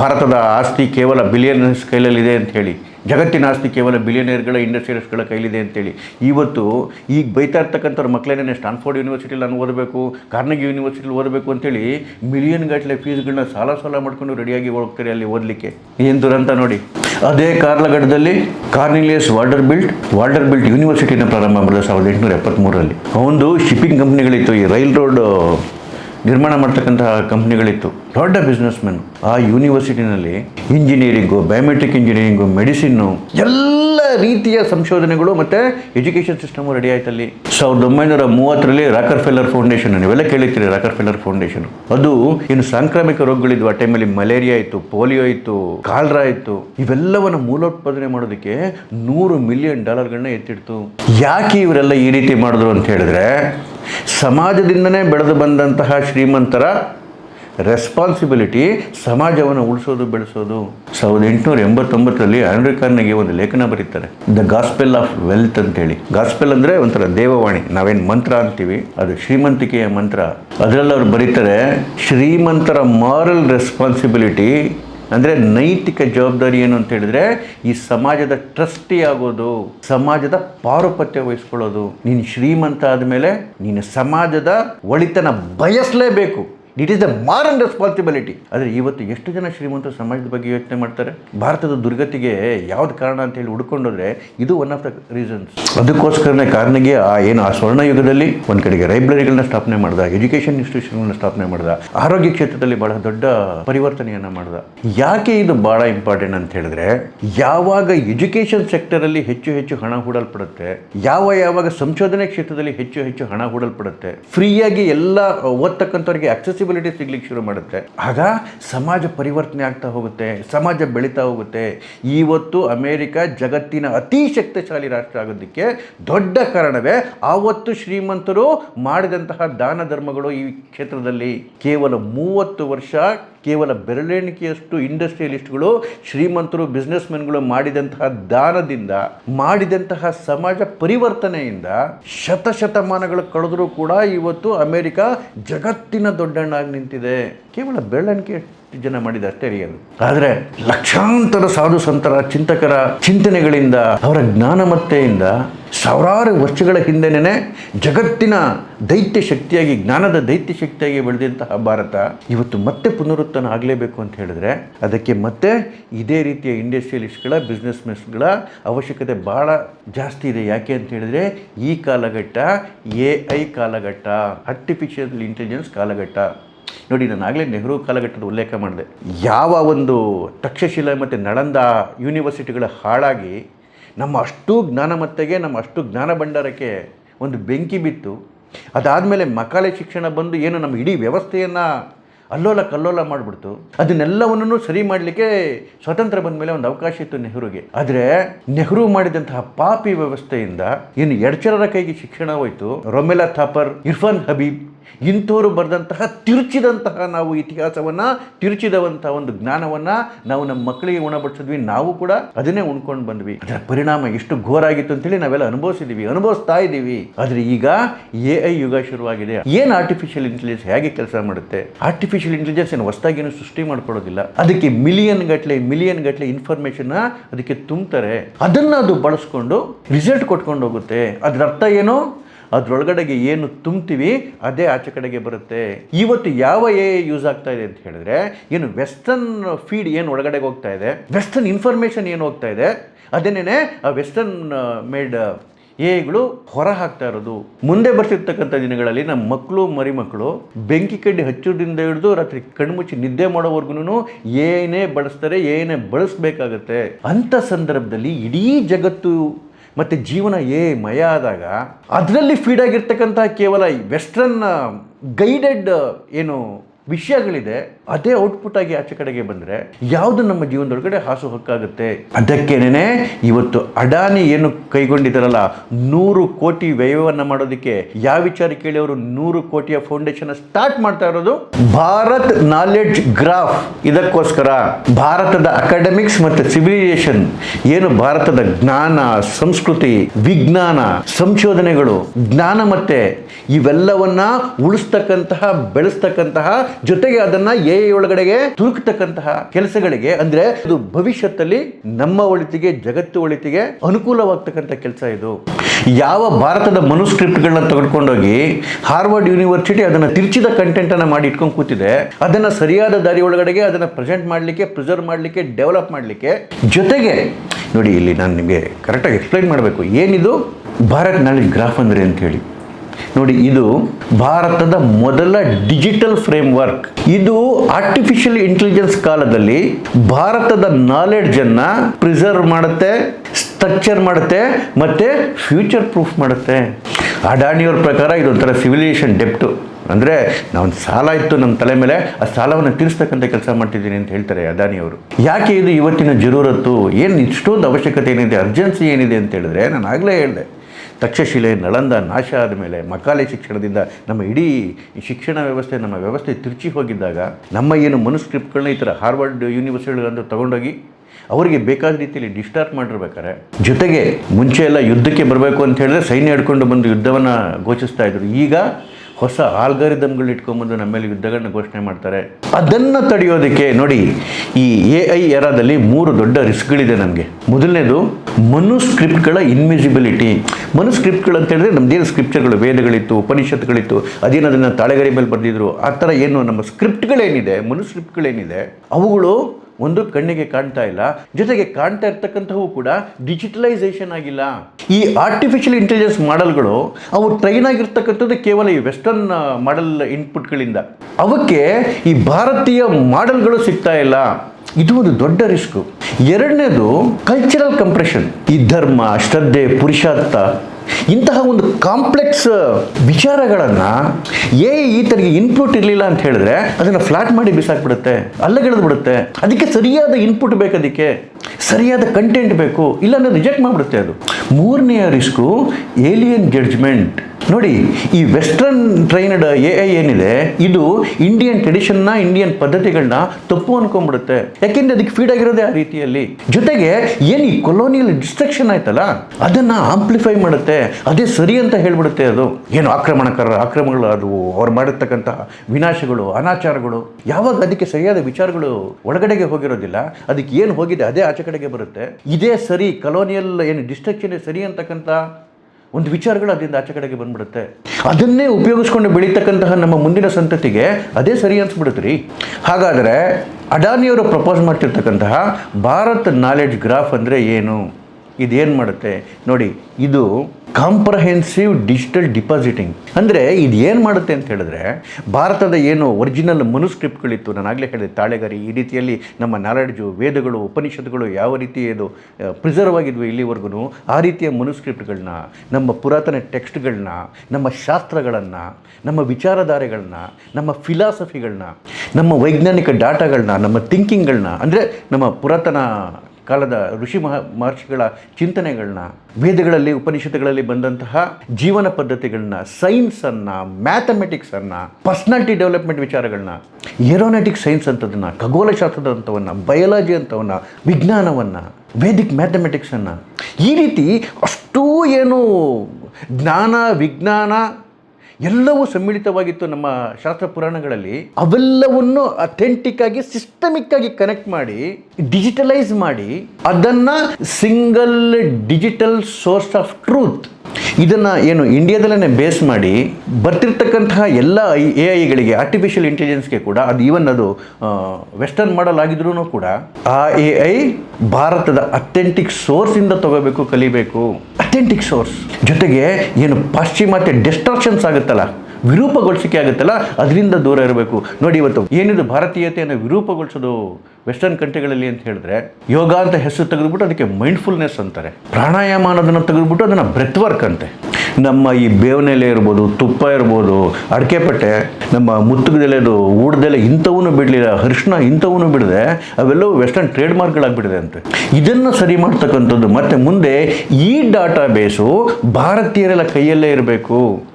ಭಾರತದ ಆಸ್ತಿ ಕೇವಲ ಬಿಲಿಯನ್ ಸ್ಕೈಲಲ್ಲಿದೆ ಅಂತ ಹೇಳಿ. ಜಗತ್ತಿನ ಆಸ್ತಿ ಕೇವಲ ಬಿಲಿಯನೇರ್ಗಳ ಇಂಡಸ್ಟ್ರಿಯಲ್ಸ್ಗಳ ಕೈಲಿದೆ ಅಂತೇಳಿ. ಇವತ್ತು ಈಗ ಬೈತಾ ಇರ್ತಕ್ಕಂಥವ್ರ ಮಕ್ಕಳೇನೇ ಸ್ಟಾನ್ಫೋರ್ಡ್ ಯೂನಿವರ್ಸಿಟಿಲಿ ನಾನು ಓದಬೇಕು, ಕಾರ್ನಗಿ ಯೂನಿವರ್ಸಿಟಿಲಿ ಓದಬೇಕು ಅಂತೇಳಿ ಮಿಲಿಯನ್ ಗಟ್ಟಲೆ ಫೀಸ್ಗಳನ್ನ ಸಾಲ ಸಾಲ ಮಾಡ್ಕೊಂಡು ರೆಡಿಯಾಗಿ ಹೋಗ್ತಾರೆ ಅಲ್ಲಿ ಓದಲಿಕ್ಕೆ. ಏನು ದುರಂತ ನೋಡಿ. ಅದೇ ಕಾರ್ಲಗಢದಲ್ಲಿ ಕಾರ್ನಿಲಿಯಸ್ ವಾಲ್ಡರ್ ಬಿಲ್ಟ್ ವಾಲ್ಡರ್ ಬಿಲ್ಟ್ ಯೂನಿವರ್ಸಿಟಿನ ಪ್ರಾರಂಭ ಮಾಡಿದ ಸಾವಿರದ ಎಂಟುನೂರ ಎಪ್ಪತ್ತ್ಮೂರರಲ್ಲಿ ಒಂದು ಶಿಪ್ಪಿಂಗ್ ಕಂಪ್ನಿಗಳಿತ್ತು ಈ ರೈಲ್ ರೋಡ್ ನಿರ್ಮಾಣ ಮಾಡ್ತಕ್ಕಂತಹ ಕಂಪ್ನಿಗಳಿತ್ತು. ದೊಡ್ಡ ಬಿಸ್ನೆಸ್ ಮ್ಯಾನ್ ಆ ಯೂನಿವರ್ಸಿಟಿನಲ್ಲಿ ಇಂಜಿನಿಯರಿಂಗು ಬಯೋಮೆಟ್ರಿಕ್ ಇಂಜಿನಿಯರಿಂಗು ಮೆಡಿಸಿನ್ನು ಎಲ್ಲ ರೀತಿಯ ಸಂಶೋಧನೆಗಳು ಮತ್ತು ಎಜುಕೇಷನ್ ಸಿಸ್ಟಮು ರೆಡಿ ಆಯ್ತು ಅಲ್ಲಿ. ಸಾವಿರದ ಒಂಬೈನೂರ ಮೂವತ್ತರಲ್ಲಿ ರಾಕರ್ ಫೆಲ್ಲರ್ ಫೌಂಡೇಶನ್ ನೀವೆಲ್ಲ ಕೇಳಿರ್ತೀರಿ ರಾಕರ್ ಫೆಲ್ಲರ್ ಫೌಂಡೇಶನ್ ಅದು ಏನು ಸಾಂಕ್ರಾಮಿಕ ರೋಗಗಳಿದ್ವು. ಆ ಟೈಮಲ್ಲಿ ಮಲೇರಿಯಾ ಇತ್ತು ಪೋಲಿಯೋ ಇತ್ತು ಕಾಲ್ರಾ ಇತ್ತು ಇವೆಲ್ಲವನ್ನು ಮೂಲೋತ್ಪಾದನೆ ಮಾಡೋದಕ್ಕೆ ನೂರು ಮಿಲಿಯನ್ ಡಾಲರ್ಗಳನ್ನ ಎತ್ತಿಡ್ತು. ಯಾಕೆ ಇವರೆಲ್ಲ ಈ ರೀತಿ ಮಾಡಿದ್ರು ಅಂತ ಹೇಳಿದ್ರೆ ಸಮಾಜದಿಂದನೇ ಬೆಳೆದು ಬಂದಂತಹ ಶ್ರೀಮಂತರ ರೆಸ್ಪಾನ್ಸಿಬಿಲಿಟಿ ಸಮಾಜವನ್ನು ಉಳಿಸೋದು, ಬೆಳೆಸೋದು. ಸಾವಿರದ ಎಂಟುನೂರ ಎಂಬತ್ತೊಂಬತ್ತರಲ್ಲಿ ಆಂಡ್ರಿ ಕಾರ್ನೆಗೆ ಒಂದು ಲೇಖನ ಬರೀತಾರೆ. ದ ಗಾಸ್ಪೆಲ್ ಆಫ್ ವೆಲ್ತ್ ಅಂತೇಳಿ. ಗಾಸ್ಪೆಲ್ ಅಂದರೆ ಒಂಥರ ದೇವವಾಣಿ. ನಾವೇನು ಮಂತ್ರ ಅಂತೀವಿ, ಅದು ಶ್ರೀಮಂತಿಕೆಯ ಮಂತ್ರ. ಅದರಲ್ಲಿ ಅವ್ರು ಬರೀತಾರೆ, ಶ್ರೀಮಂತರ ಮಾರಲ್ ರೆಸ್ಪಾನ್ಸಿಬಿಲಿಟಿ ಅಂದರೆ ನೈತಿಕ ಜವಾಬ್ದಾರಿ ಏನು ಅಂತ ಹೇಳಿದ್ರೆ ಈ ಸಮಾಜದ ಟ್ರಸ್ಟಿ ಆಗೋದು, ಸಮಾಜದ ಪಾರುಪತ್ಯ ವಹಿಸ್ಕೊಳ್ಳೋದು. ನೀನು ಶ್ರೀಮಂತ ಆದಮೇಲೆ ನೀನು ಸಮಾಜದ ಒಳಿತನ ಬಯಸಲೇಬೇಕು. It is the moral responsibility ಆದರೆ ಇವತ್ತು ಎಷ್ಟು ಜನ ಶ್ರೀಮಂತ ಸಮಾಜದ ಬಗ್ಗೆ ಯೋಚನೆ ಮಾಡ್ತಾರೆ? ಭಾರತದ ದುರ್ಗತಿಗೆ ಯಾವ್ದು ಕಾರಣ ಅಂತ ಹೇಳಿ ಹುಡ್ಕೊಂಡೋದ್ರೆ ಇದು ಒನ್ ಆಫ್ ದ ರೀಸನ್ಸ್ ಅದಕ್ಕೋಸ್ಕರನೇ ಕಾರಣಕ್ಕೆ ಆ ಏನು ಆ ಸ್ವರ್ಣ ಯುಗದಲ್ಲಿ ಒಂದು ಕಡೆಗೆ ಲೈಬ್ರರಿಗಳನ್ನ ಸ್ಥಾಪನೆ ಮಾಡಿದ ಎಜುಕೇಷನ್ ಇನ್ಸ್ಟಿಟ್ಯೂಷನ್ಗಳನ್ನ ಸ್ಥಾಪನೆ ಮಾಡಿದ, ಆರೋಗ್ಯ ಕ್ಷೇತ್ರದಲ್ಲಿ ಬಹಳ ದೊಡ್ಡ ಪರಿವರ್ತನೆಯನ್ನು ಮಾಡ್ದ. ಯಾಕೆ ಇದು ಬಹಳ ಇಂಪಾರ್ಟೆಂಟ್ ಅಂತ ಹೇಳಿದ್ರೆ, ಯಾವಾಗ ಎಜುಕೇಷನ್ ಸೆಕ್ಟರಲ್ಲಿ ಹೆಚ್ಚು ಹೆಚ್ಚು ಹಣ ಹೂಡಲ್ಪಡುತ್ತೆ, ಯಾವ ಯಾವಾಗ ಸಂಶೋಧನೆ ಕ್ಷೇತ್ರದಲ್ಲಿ ಹೆಚ್ಚು ಹೆಚ್ಚು ಹಣ ಹೂಡಲ್ಪಡುತ್ತೆ ಫ್ರೀಯಾಗಿ ಎಲ್ಲ ಓದ್ತಕ್ಕಂಥವ್ರಿಗೆ ಅಕ್ಸೆಸಿಬಿಲಿಟಿ ಸಿಗ್ಲಿಕ್ಕೆ ಶುರು ಮಾಡುತ್ತೆ ಆಗ ಸಮಾಜ ಪರಿವರ್ತನೆ ಆಗ್ತಾ ಹೋಗುತ್ತೆ, ಸಮಾಜ ಬೆಳೀತಾ ಹೋಗುತ್ತೆ. ಇವತ್ತು ಅಮೇರಿಕ ಜಗತ್ತಿನ ಅತಿ ಶಕ್ತಿಶಾಲಿ ರಾಷ್ಟ್ರ ಆಗೋದಕ್ಕೆ ದೊಡ್ಡ ಕಾರಣವೇ ಆವತ್ತು ಶ್ರೀಮಂತರು ಮಾಡಿದಂತಹ ದಾನ ಧರ್ಮಗಳು ಈ ಕ್ಷೇತ್ರದಲ್ಲಿ. ಕೇವಲ ಮೂವತ್ತು ವರ್ಷ ಕೇವಲ ಬೆರಳೆಣಿಕೆಯಷ್ಟು ಇಂಡಸ್ಟ್ರಿಯಲಿಸ್ಟ್ಗಳು, ಶ್ರೀಮಂತರು ಬಿಸ್ನೆಸ್ ಮೆನ್ಗಳು ಮಾಡಿದಂತಹ ದಾನದಿಂದ, ಮಾಡಿದಂತಹ ಸಮಾಜ ಪರಿವರ್ತನೆಯಿಂದ ಶತಶತಮಾನಗಳು ಕಳೆದರೂ ಕೂಡ ಇವತ್ತು ಅಮೆರಿಕ ಜಗತ್ತಿನ ದೊಡ್ಡಣ್ಣಾಗಿ ನಿಂತಿದೆ. ಕೇವಲ ಬೆರಳೆಣಿಕೆ ಜನ ಮಾಡಿದ ಅಷ್ಟೇ ಅದು. ಆದರೆ ಲಕ್ಷಾಂತರ ಸಾಧು ಸಂತರ, ಚಿಂತಕರ ಚಿಂತನೆಗಳಿಂದ, ಅವರ ಜ್ಞಾನಮತ್ತೆಯಿಂದ ಸಾವಿರಾರು ವರ್ಷಗಳ ಹಿಂದೆನೇ ಜಗತ್ತಿನ ದೈತ್ಯ ಶಕ್ತಿಯಾಗಿ, ಜ್ಞಾನದ ದೈತ್ಯ ಶಕ್ತಿಯಾಗಿ ಬೆಳೆದಂತಹ ಭಾರತ ಇವತ್ತು ಮತ್ತೆ ಪುನರುತ್ಥಾನ ಆಗಲೇಬೇಕು ಅಂತ ಹೇಳಿದ್ರೆ ಅದಕ್ಕೆ ಮತ್ತೆ ಇದೇ ರೀತಿಯ ಇಂಡಸ್ಟ್ರಿಯಲಿಸ್ಟ್ಗಳ ಬಿಸ್ನೆಸ್ ಮೆನ್ಸ್ಗಳ ಅವಶ್ಯಕತೆ ಭಾಳ ಜಾಸ್ತಿ ಇದೆ. ಯಾಕೆ ಅಂತ ಹೇಳಿದ್ರೆ ಈ ಕಾಲಘಟ್ಟ ಎ ಐ ಕಾಲಘಟ್ಟ ಆರ್ಟಿಫಿಷಿಯಲ್ ಇಂಟೆಲಿಜೆನ್ಸ್ ಕಾಲಘಟ್ಟ. ನೋಡಿ ನಾನು ಆಗಲೇ ನೆಹರು ಕಾಲಘಟ್ಟದ ಉಲ್ಲೇಖ ಮಾಡಿದೆ. ಯಾವ ಒಂದು ತಕ್ಷಶಿಲೆ ಮತ್ತು ನಳಂದ ಯೂನಿವರ್ಸಿಟಿಗಳ ಹಾಳಾಗಿ ನಮ್ಮ ಅಷ್ಟು ಜ್ಞಾನಮತ್ತೆಗೆ ನಮ್ಮ ಅಷ್ಟು ಜ್ಞಾನ ಭಂಡಾರಕ್ಕೆ ಒಂದು ಬೆಂಕಿ ಬಿತ್ತು. ಅದಾದಮೇಲೆ ಮಕಾಲೆ ಶಿಕ್ಷಣ ಬಂದು ಏನು ನಮ್ಮ ಇಡೀ ವ್ಯವಸ್ಥೆಯನ್ನು ಅಲ್ಲೋಲ ಕಲ್ಲೋಲ ಮಾಡಿಬಿಡ್ತು. ಅದನ್ನೆಲ್ಲವನ್ನೂ ಸರಿ ಮಾಡಲಿಕ್ಕೆ ಸ್ವತಂತ್ರ ಬಂದ ಮೇಲೆ ಒಂದು ಅವಕಾಶ ಇತ್ತು ನೆಹರುಗೆ. ಆದರೆ ನೆಹರು ಮಾಡಿದಂತಹ ಪಾಪಿ ವ್ಯವಸ್ಥೆಯಿಂದ ಇನ್ನು ಎಡಚರರ ಕೈಗೆ ಶಿಕ್ಷಣ ಹೋಯಿತು. ರೊಮೆಲಾ ಥಾಪರ್, ಇರ್ಫಾನ್ ಹಬೀಬ್ ಇಂಥವರು ಬರೆದಂತಹ, ತಿರುಚಿದಂತಹ ನಾವು ಇತಿಹಾಸವನ್ನು, ತಿರುಚಿದವಂತಹ ಒಂದು ಜ್ಞಾನವನ್ನು ನಾವು ನಮ್ಮ ಮಕ್ಕಳಿಗೆ ಉಣಬಡಿಸಿದ್ವಿ. ನಾವು ಕೂಡ ಅದನ್ನೇ ಉಣ್ಕೊಂಡು ಬಂದ್ವಿ. ಅದರ ಪರಿಣಾಮ ಎಷ್ಟು ಘೋರ ಆಗಿತ್ತು ಅಂತೇಳಿ ನಾವೆಲ್ಲ ಅನುಭವಿಸಿದ್ದೀವಿ ಅನುಭವಿಸ್ತಾ ಇದ್ದೀವಿ. ಆದರೆ ಈಗ ಎ ಐ ಯುಗ ಶುರುವಾಗಿದೆ. ಏನು ಆರ್ಟಿಫಿಷಿಯಲ್ ಇಂಟೆಲಿಜೆನ್ಸ್ ಹೇಗೆ ಕೆಲಸ ಮಾಡುತ್ತೆ? ಆರ್ಟಿಫಿಷಿಯಲ್ ಇಂಟೆಲಿಜೆನ್ಸ್ ಏನು ಸೃಷ್ಟಿ ಮಾಡ್ಕೊಳ್ಳೋದಿಲ್ಲ. ಅದಕ್ಕೆ ಮಿಲಿಯನ್ ಗಟ್ಟಲೆ ಮಿಲಿಯನ್ ಗಟ್ಟಲೆ ಇನ್ಫಾರ್ಮೇಷನ್ನ ಅದಕ್ಕೆ ತುಂಬ್ತಾರೆ. ಅದನ್ನು ಅದು ಬಳಸ್ಕೊಂಡು ರಿಸಲ್ಟ್ ಕೊಟ್ಕೊಂಡು ಹೋಗುತ್ತೆ. ಅದರ ಅರ್ಥ ಏನು? ಅದ್ರೊಳಗಡೆಗೆ ಏನು ತುಂಬ್ತೀವಿ, ಅದೇ ಆಚೆ ಕಡೆಗೆ ಬರುತ್ತೆ. ಇವತ್ತು ಯಾವ ಎ ಯೂಸ್ ಆಗ್ತಾ ಇದೆ ಅಂತ ಹೇಳಿದ್ರೆ, ಏನು ವೆಸ್ಟರ್ನ್ ಫೀಡ್ ಏನು ಒಳಗಡೆಗೆ ಹೋಗ್ತಾ ಇದೆ, ವೆಸ್ಟರ್ನ್ ಇನ್ಫಾರ್ಮೇಷನ್ ಏನು ಹೋಗ್ತಾ ಇದೆ ಅದನ್ನೇ ಆ ವೆಸ್ಟರ್ನ್ ಮೇಡ್ ಎಗಳು ಹೊರ ಹಾಕ್ತಾ ಇರೋದು. ಮುಂದೆ ಬರ್ತಿರ್ತಕ್ಕಂಥ ದಿನಗಳಲ್ಲಿ ನಮ್ಮ ಮಕ್ಕಳು, ಮರಿಮಕ್ಕಳು ಬೆಂಕಿ ಕಡ್ಡಿ ಹಚ್ಚೋದ್ರಿಂದ ಹಿಡಿದು ರಾತ್ರಿ ಕಣ್ಮುಚ್ಚಿ ನಿದ್ದೆ ಮಾಡೋವರೆಗೂ ಏನೇ ಬಳಸ್ತಾರೆ ಏನೇ ಬಳಸಬೇಕಾಗತ್ತೆ. ಅಂಥ ಸಂದರ್ಭದಲ್ಲಿ ಇಡೀ ಜಗತ್ತು ಮತ್ತು ಜೀವನ ಏ ಮಯ ಆದಾಗ ಅದರಲ್ಲಿ ಫೀಡ್ ಆಗಿರ್ತಕ್ಕಂಥ ಕೇವಲ ವೆಸ್ಟ್ರನ್ ಗೈಡೆಡ್ ಏನು ವಿಷಯಗಳಿದೆ. ಅದೇ ಔಟ್ಪುಟ್ ಆಗಿ ಆಚೆ ಕಡೆಗೆ ಬಂದರೆ ಯಾವುದು ನಮ್ಮ ಜೀವನದೊಳಗಡೆ ಹಾಸು ಹೊಕ್ಕಾಗುತ್ತೆ? ಅದಕ್ಕೇನೆ ಇವತ್ತು ಅಡಾನಿ ಏನು ಕೈಗೊಂಡಿದ್ದಾರಲ್ಲ, ನೂರು ಕೋಟಿ ವ್ಯಯವನ್ನು ಮಾಡೋದಕ್ಕೆ ಯಾವ ವಿಚಾರ ಕೇಳಿ ಅವರು ನೂರು ಕೋಟಿಯ ಫೌಂಡೇಶನ್ ಸ್ಟಾರ್ಟ್ ಮಾಡ್ತಾ ಇರೋದು? ಭಾರತ್ ನಾಲೆಡ್ಜ್ ಗ್ರಾಫ್ ಇದಕ್ಕೋಸ್ಕರ ಭಾರತದ ಅಕಾಡೆಮಿಕ್ಸ್ ಮತ್ತು ಸಿವಿಲೈಸೇಷನ್ ಏನು ಭಾರತದ ಜ್ಞಾನ, ಸಂಸ್ಕೃತಿ, ವಿಜ್ಞಾನ, ಸಂಶೋಧನೆಗಳು, ಜ್ಞಾನ ಮತ್ತೆ ಇವೆಲ್ಲವನ್ನ ಉಳಿಸ್ತಕ್ಕಂತಹ, ಬೆಳೆಸ್ತಕ್ಕಂತಹ ಜೊತೆಗೆ ಅದನ್ನ ಒಳಗಡೆಗೆ ತುರುಕ್ತಕ್ಕಂತಹ ಕೆಲಸಗಳಿಗೆ ಅಂದ್ರೆ ಇದು ಭವಿಷ್ಯತ್ತಲ್ಲಿ ನಮ್ಮ ಒಳಿತಿಗೆ, ಜಗತ್ತು ಒಳಿತಿಗೆ ಅನುಕೂಲವಾಗ್ತಕ್ಕಂಥ ಕೆಲಸ ಇದು. ಯಾವ ಭಾರತದ ಮನುಸ್ಕ್ರಿಪ್ಟ್ಗಳನ್ನ ತೆಗೆದುಕೊಂಡೋಗಿ ಹಾರ್ವರ್ಡ್ ಯೂನಿವರ್ಸಿಟಿ ಅದನ್ನ ತಿರುಚಿದ ಕಂಟೆಂಟ್ ಅನ್ನ ಮಾಡಿ ಇಟ್ಕೊಂಡು ಕೂತಿದೆ, ಅದನ್ನ ಸರಿಯಾದ ದಾರಿ ಒಳಗಡೆಗೆ ಅದನ್ನ ಪ್ರೆಸೆಂಟ್ ಮಾಡಲಿಕ್ಕೆ ಪ್ರಿಸರ್ವ್ ಮಾಡಲಿಕ್ಕೆ ಡೆವಲಪ್ ಮಾಡಲಿಕ್ಕೆ ಜೊತೆಗೆ ನೋಡಿ ಇಲ್ಲಿ ನಾನು ನಿಮಗೆ ಕರೆಕ್ಟಾಗಿ ಎಕ್ಸ್ಪ್ಲೈನ್ ಮಾಡಬೇಕು. ಏನಿದು? ಭಾರತ್ ನಾಲೆಜ್ ಗ್ರಾಫ್ ಅಂದರೆ ಅಂತ ಹೇಳಿ ನೋಡಿ, ಇದು ಭಾರತದ ಮೊದಲ ಡಿಜಿಟಲ್ ಫ್ರೇಮ್ ವರ್ಕ್ ಇದು ಆರ್ಟಿಫಿಷಿಯಲ್ ಇಂಟೆಲಿಜೆನ್ಸ್ ಕಾಲದಲ್ಲಿ ಭಾರತದ ನಾಲೆಡ್ಜ್ ಅನ್ನ ಪ್ರಿಸರ್ವ್ ಮಾಡುತ್ತೆ ಸ್ಟ್ರಕ್ಚರ್ ಮಾಡುತ್ತೆ, ಮತ್ತೆ ಫ್ಯೂಚರ್ ಪ್ರೂಫ್ ಮಾಡುತ್ತೆ. ಅಡಾನಿಯವ್ರ ಪ್ರಕಾರ ಇದೊಂಥರ ಸಿವಿಲೈಸೇಷನ್ ಡೆಪ್ಟು ಅಂದರೆ ನಾವೊಂದು ಸಾಲ ಇತ್ತು ನಮ್ಮ ತಲೆ ಮೇಲೆ, ಆ ಸಾಲವನ್ನು ತೀರಿಸ್ತಕ್ಕಂಥ ಕೆಲಸ ಮಾಡ್ತಿದ್ದೀನಿ ಅಂತ ಹೇಳ್ತಾರೆ ಅದಾನಿಯವರು ಯಾಕೆ ಇದು ಇವತ್ತಿನ ಜರೂರತ್ತು? ಏನು ಇಷ್ಟೊಂದು ಅವಶ್ಯಕತೆ ಏನಿದೆ? ಅರ್ಜೆನ್ಸಿ ಏನಿದೆ ಅಂತ ಹೇಳಿದ್ರೆ ನಾನು ಆಗಲೇ ಹೇಳಿದೆ. ತಕ್ಷಶಿಲೆ ನಳಂದ ನಾಶ ಆದಮೇಲೆ ಮಕಾಲೆ ಶಿಕ್ಷಣದಿಂದ ನಮ್ಮ ಇಡೀ ಶಿಕ್ಷಣ ವ್ಯವಸ್ಥೆ, ನಮ್ಮ ವ್ಯವಸ್ಥೆ ತಿರುಚಿ ಹೋಗಿದ್ದಾಗ ನಮ್ಮ ಏನು ಮನುಸ್ಕ್ರಿಪ್ಟ್ಗಳನ್ನ ಈ ಥರ ಹಾರ್ವರ್ಡ್ ಯೂನಿವರ್ಸಿಟಿಗಳಂತ ತೊಗೊಂಡೋಗಿ ಅವರಿಗೆ ಬೇಕಾದ ರೀತಿಯಲ್ಲಿ ಡಿಸ್ಟಾರ್ಟ್ ಮಾಡಿರ್ಬೇಕಾರೆ ಜೊತೆಗೆ ಮುಂಚೆ ಎಲ್ಲ ಯುದ್ಧಕ್ಕೆ ಬರಬೇಕು ಅಂತ ಹೇಳಿದ್ರೆ ಸೈನ್ಯ ಹಿಡ್ಕೊಂಡು ಬಂದು ಯುದ್ಧವನ್ನು ಘೋಷಿಸ್ತಾ ಇದ್ರು. ಈಗ ಹೊಸ ಆಲ್ಗಾರಿದಮ್ಗಳು ಇಟ್ಕೊಂಬಂದು ಮೇಲೆ ಯುದ್ಧಗಳನ್ನ ಘೋಷಣೆ ಮಾಡ್ತಾರೆ. ಅದನ್ನು ತಡೆಯೋದಕ್ಕೆ ನೋಡಿ, ಈ ಎ ಐ ಎರಾದಲ್ಲಿ ಮೂರು ದೊಡ್ಡ ರಿಸ್ಕ್ಗಳಿದೆ ನಮಗೆ. ಮೊದಲನೇದು, ಮನುಸ್ಕ್ರಿಪ್ಟ್ಗಳ ಇನ್ವಿಸಿಬಿಲಿಟಿ ಮನುಸ್ಕ್ರಿಪ್ಟ್ಗಳು ಅಂತ ಹೇಳಿದ್ರೆ ನಮ್ದೇನು ಸ್ಕ್ರಿಪ್ಚರ್ಗಳು ವೇದಗಳಿತ್ತು, ಉಪನಿಷತ್ಗಳಿತ್ತು, ಅದೇನು ಅದನ್ನು ತಾಳೆಗರಿ ಮೇಲೆ ಬರೆದಿದ್ರು, ಆ ಥರ ಏನು ನಮ್ಮ ಸ್ಕ್ರಿಪ್ಟ್ಗಳೇನಿದೆ, ಮನುಸ್ಕ್ರಿಪ್ಟ್ಗಳೇನಿದೆ, ಅವುಗಳು ಒಂದು ಕಣ್ಣಿಗೆ ಕಾಣ್ತಾ ಇಲ್ಲ. ಜೊತೆಗೆ ಕಾಣ್ತಾ ಇರ್ತಕ್ಕಂಥವು ಕೂಡ ಡಿಜಿಟಲೈಸೇಷನ್ ಆಗಿಲ್ಲ. ಈ ಆರ್ಟಿಫಿಷಿಯಲ್ ಇಂಟೆಲಿಜೆನ್ಸ್ ಮಾಡೆಲ್ಗಳು ಅವು ಟ್ರೈನ್ ಆಗಿರ್ತಕ್ಕಂಥದ್ದು ಕೇವಲ ಈ ವೆಸ್ಟರ್ನ್ ಮಾಡೆಲ್ ಇನ್ಪುಟ್ಗಳಿಂದ ಅವಕ್ಕೆ ಈ ಭಾರತೀಯ ಮಾಡೆಲ್ಗಳು ಸಿಗ್ತಾ ಇಲ್ಲ. ಇದು ಒಂದು ದೊಡ್ಡ ರಿಸ್ಕು ಎರಡನೇದು ಕಲ್ಚರಲ್ ಕಂಪ್ರೆಷನ್ ಈ ಧರ್ಮ, ಶ್ರದ್ಧೆ, ಪುರುಷಾರ್ಥ ಇಂತಹ ಒಂದು ಕಾಂಪ್ಲೆಕ್ಸ್ ವಿಚಾರಗಳನ್ನು ಏ ಈ ತರಗೆ ಇನ್ಪುಟ್ ಇರಲಿಲ್ಲ ಅಂತ ಹೇಳಿದ್ರೆ ಅದನ್ನು ಫ್ಲಾಟ್ ಮಾಡಿ ಬಿಸಾಕ್ಬಿಡುತ್ತೆ ಅಲ್ಲಗೆಳೆದು ಬಿಡುತ್ತೆ ಅದಕ್ಕೆ ಸರಿಯಾದ ಇನ್ಪುಟ್ ಬೇಕು ಅದಕ್ಕೆ. ಸರಿಯಾದ ಕಂಟೆಂಟ್ ಬೇಕು, ಇಲ್ಲಾಂದ್ರೆ ರಿಜೆಕ್ಟ್ ಮಾಡಿಬಿಡುತ್ತೆ ಅದು. ಮೂರನೆಯ ರಿಸ್ಕು ಏಲಿಯನ್ ಜಡ್ಜ್ಮೆಂಟ್ ನೋಡಿ, ಈ ವೆಸ್ಟರ್ನ್ ಟ್ರೈನ್ಡ್ ಎ ಐ ಏನಿದೆ, ಇದು ಇಂಡಿಯನ್ ಟ್ರೆಡಿಷನ್ನ ಇಂಡಿಯನ್ ಪದ್ಧತಿಗಳನ್ನ ತಪ್ಪು ಅನ್ಕೊಂಡ್ಬಿಡುತ್ತೆ. ಯಾಕೆಂದ್ರೆ ಅದಕ್ಕೆ ಫೀಡ್ ಆಗಿರೋದೇ ಆ ರೀತಿಯಲ್ಲಿ. ಜೊತೆಗೆ, ಏನು ಈ ಕೊಲೋನಿಯಲ್ ಡಿಸ್ಟ್ರಕ್ಷನ್ ಆಯ್ತಲ್ಲ, ಅದನ್ನು ಆಂಪ್ಲಿಫೈ ಮಾಡುತ್ತೆ. ಅದೇ ಸರಿ ಅಂತ ಹೇಳ್ಬಿಡುತ್ತೆ ಅದು. ಏನು ಆಕ್ರಮಣಕಾರರ ಆಕ್ರಮಣಗಳು ಅದು, ಅವ್ರು ಮಾಡಿರ್ತಕ್ಕಂತಹ ವಿನಾಶಗಳು, ಅನಾಚಾರಗಳು. ಯಾವಾಗ ಅದಕ್ಕೆ ಸರಿಯಾದ ವಿಚಾರಗಳು ಒಳಗಡೆಗೆ ಹೋಗಿರೋದಿಲ್ಲ, ಅದಕ್ಕೆ ಏನು ಹೋಗಿದೆ ಅದೇ ಆಚೆ ಕಡೆಗೆ ಬರುತ್ತೆ. ಇದೇ ಸರಿ ಕಲೋನಿಯಲ್ ಏನು ಡಿಸ್ಟ್ರಕ್ಷನ್ ಸರಿ ಅಂತಕ್ಕಂಥ ಒಂದು ವಿಚಾರಗಳು ಅದರಿಂದ ಆಚೆ ಕಡೆಗೆ ಬಂದ್ಬಿಡುತ್ತೆ. ಅದನ್ನೇ ಉಪಯೋಗಿಸ್ಕೊಂಡು ಬೆಳೀತಕ್ಕಂತಹ ನಮ್ಮ ಮುಂದಿನ ಸಂತತಿಗೆ ಅದೇ ಸರಿ ಅನ್ಸ್ಬಿಡುತ್ತೆ ರೀ. ಹಾಗಾದರೆ, ಅಡಾನಿಯವರು ಪ್ರಪೋಸ್ ಮಾಡ್ತಿರ್ತಕ್ಕಂತಹ ಭಾರತ್ ನಾಲೆಡ್ಜ್ ಗ್ರಾಫ್ ಅಂದರೆ ಏನು? ಇದೇನು ಮಾಡುತ್ತೆ? ನೋಡಿ, ಇದು ಕಾಂಪ್ರಹೆನ್ಸಿವ್ ಡಿಜಿಟಲ್ ಡಿಪಾಸಿಟಿಂಗ್ ಅಂದರೆ ಇದು ಏನು ಮಾಡುತ್ತೆ ಅಂತ ಹೇಳಿದ್ರೆ, ಭಾರತದ ಏನು ಒರಿಜಿನಲ್ ಮನುಸ್ಕ್ರಿಪ್ಟ್ಗಳಿತ್ತು ನಾನು ಆಗಲೇ ಹೇಳಿದೆ, ತಾಳೆಗರಿ, ಈ ರೀತಿಯಲ್ಲಿ ನಮ್ಮ ನಾಲೆಡ್ಜು ವೇದಗಳು ಉಪನಿಷತ್ತುಗಳು ಯಾವ ರೀತಿ ಇದು ಪ್ರಿಸರ್ವ್ ಆಗಿದ್ವು ಇಲ್ಲಿವರೆಗೂ ಆ ರೀತಿಯ ಮನುಸ್ಕ್ರಿಪ್ಟ್ಗಳನ್ನ ನಮ್ಮ ಪುರಾತನ ಟೆಕ್ಸ್ಟ್ಗಳನ್ನ ನಮ್ಮ ಶಾಸ್ತ್ರಗಳನ್ನು, ನಮ್ಮ ವಿಚಾರಧಾರೆಗಳನ್ನ, ನಮ್ಮ ಫಿಲಾಸಫಿಗಳನ್ನ ನಮ್ಮ ವೈಜ್ಞಾನಿಕ ಡಾಟಾಗಳನ್ನ, ನಮ್ಮ ಥಿಂಕಿಂಗ್ಗಳನ್ನ ಅಂದರೆ ನಮ್ಮ ಪುರಾತನ ಕಾಲದ ಋಷಿ ಮಹ, ಮಹರ್ಷಿಗಳ ಚಿಂತನೆಗಳನ್ನ, ವೇದಗಳಲ್ಲಿ, ಉಪನಿಷತ್ತುಗಳಲ್ಲಿ ಬಂದಂತಹ ಜೀವನ ಪದ್ಧತಿಗಳನ್ನ ಸೈನ್ಸನ್ನು ಮ್ಯಾಥಮೆಟಿಕ್ಸನ್ನು ಪರ್ಸ್ನಾಲಿಟಿ ಡೆವಲಪ್ಮೆಂಟ್ ವಿಚಾರಗಳನ್ನ ಏರೋನೆಟಿಕ್ ಸೈನ್ಸ್ ಅಂತದನ್ನ, ಖಗೋಳಶಾಸ್ತ್ರದ ಅಂಥವನ್ನು ಬಯಾಲಜಿ ಅಂಥವನ್ನು ವಿಜ್ಞಾನವನ್ನು ವೇದಿಕ್ ಮ್ಯಾಥಮೆಟಿಕ್ಸನ್ನು ಈ ರೀತಿ ಅಷ್ಟೂ ಏನು ಜ್ಞಾನ, ವಿಜ್ಞಾನ ಎಲ್ಲವೂ ಸಮ್ಮಿಳಿತವಾಗಿತ್ತು ನಮ್ಮ ಶಾಸ್ತ್ರ ಪುರಾಣಗಳಲ್ಲಿ. ಅವೆಲ್ಲವನ್ನು ಅಥೆಂಟಿಕ್ ಆಗಿ ಸಿಸ್ಟಮಿಕ್ ಆಗಿ ಕನೆಕ್ಟ್ ಮಾಡಿ ಡಿಜಿಟಲೈಸ್ ಮಾಡಿ, ಅದನ್ನ single digital source of truth ಇದನ್ನ ಏನು ಇಂಡಿಯಾದಲ್ಲೇ ಬೇಸ್ ಮಾಡಿ ಬರ್ತಿರ್ತಕ್ಕಂತಹ ಎಲ್ಲ ಐ ಎ ಐಗಳಿಗೆ ಆರ್ಟಿಫಿಷಿಯಲ್ ಇಂಟೆಲಿಜೆನ್ಸ್ಗೆ ಕೂಡ, ಅದು ಈವನ್ ಅದು ವೆಸ್ಟರ್ನ್ ಮಾಡಲ್ ಆಗಿದ್ರೂ ಕೂಡ, ಆ ಎ ಐ ಭಾರತದ ಅಥೆಂಟಿಕ್ ಸೋರ್ಸಿಂದ ತಗೋಬೇಕು, ಕಲಿಬೇಕು. ಅಥೆಂಟಿಕ್ ಸೋರ್ಸ್ ಜೊತೆಗೆ ಏನು ಪಾಶ್ಚಿಮಾತ್ಯ ಡಿಸ್ಟ್ರಾಕ್ಷನ್ಸ್ ಆಗುತ್ತಲ್ಲ ವಿರೂಪಗೊಳಿಸಿಕೆ ಆಗುತ್ತಲ್ಲ? ಅದರಿಂದ ದೂರ ಇರಬೇಕು. ನೋಡಿ ಇವತ್ತು ಏನಿದು ಭಾರತೀಯತೆಯನ್ನು ವಿರೂಪಗೊಳಿಸೋದು ವೆಸ್ಟರ್ನ್ ಕಂಟ್ರಿಗಳಲ್ಲಿ ಅಂತ ಹೇಳಿದ್ರೆ, ಯೋಗ ಅಂತ ಹೆಸರು ತೆಗೆದುಬಿಟ್ಟು ಅದಕ್ಕೆ ಮೈಂಡ್ಫುಲ್ನೆಸ್ ಅಂತಾರೆ. ಪ್ರಾಣಾಯಾಮ ಅನ್ನೋದನ್ನು ತೆಗೆದುಬಿಟ್ಟು ಅದನ್ನು ಬ್ರೆತ್ ವರ್ಕ್ ಅಂತೆ. ನಮ್ಮ ಈ ಬೇವನೆಲೆ ಇರ್ಬೋದು, ತುಪ್ಪ ಇರ್ಬೋದು ಅಡಿಕೆ ಪಟ್ಟೆ ನಮ್ಮ ಮುತ್ತುಗದೆಲೆದು ಊಟದೆಲೆ ಇಂಥವೂ ಬಿಡಲಿಲ್ಲ ಅರಿಶಿನ ಇಂಥವೂ ಬಿಡದೆ, ಅವೆಲ್ಲವೂ ವೆಸ್ಟರ್ನ್ ಟ್ರೇಡ್ ಮಾರ್ಕ್ಗಳಾಗಿಬಿಡಿದೆ ಅಂತೆ. ಇದನ್ನು ಸರಿ ಮಾಡ್ತಕ್ಕಂಥದ್ದು. ಮತ್ತು ಮುಂದೆ ಈ ಡಾಟಾ ಬೇಸು ಭಾರತೀಯರೆಲ್ಲ ಕೈಯಲ್ಲೇ ಇರಬೇಕು.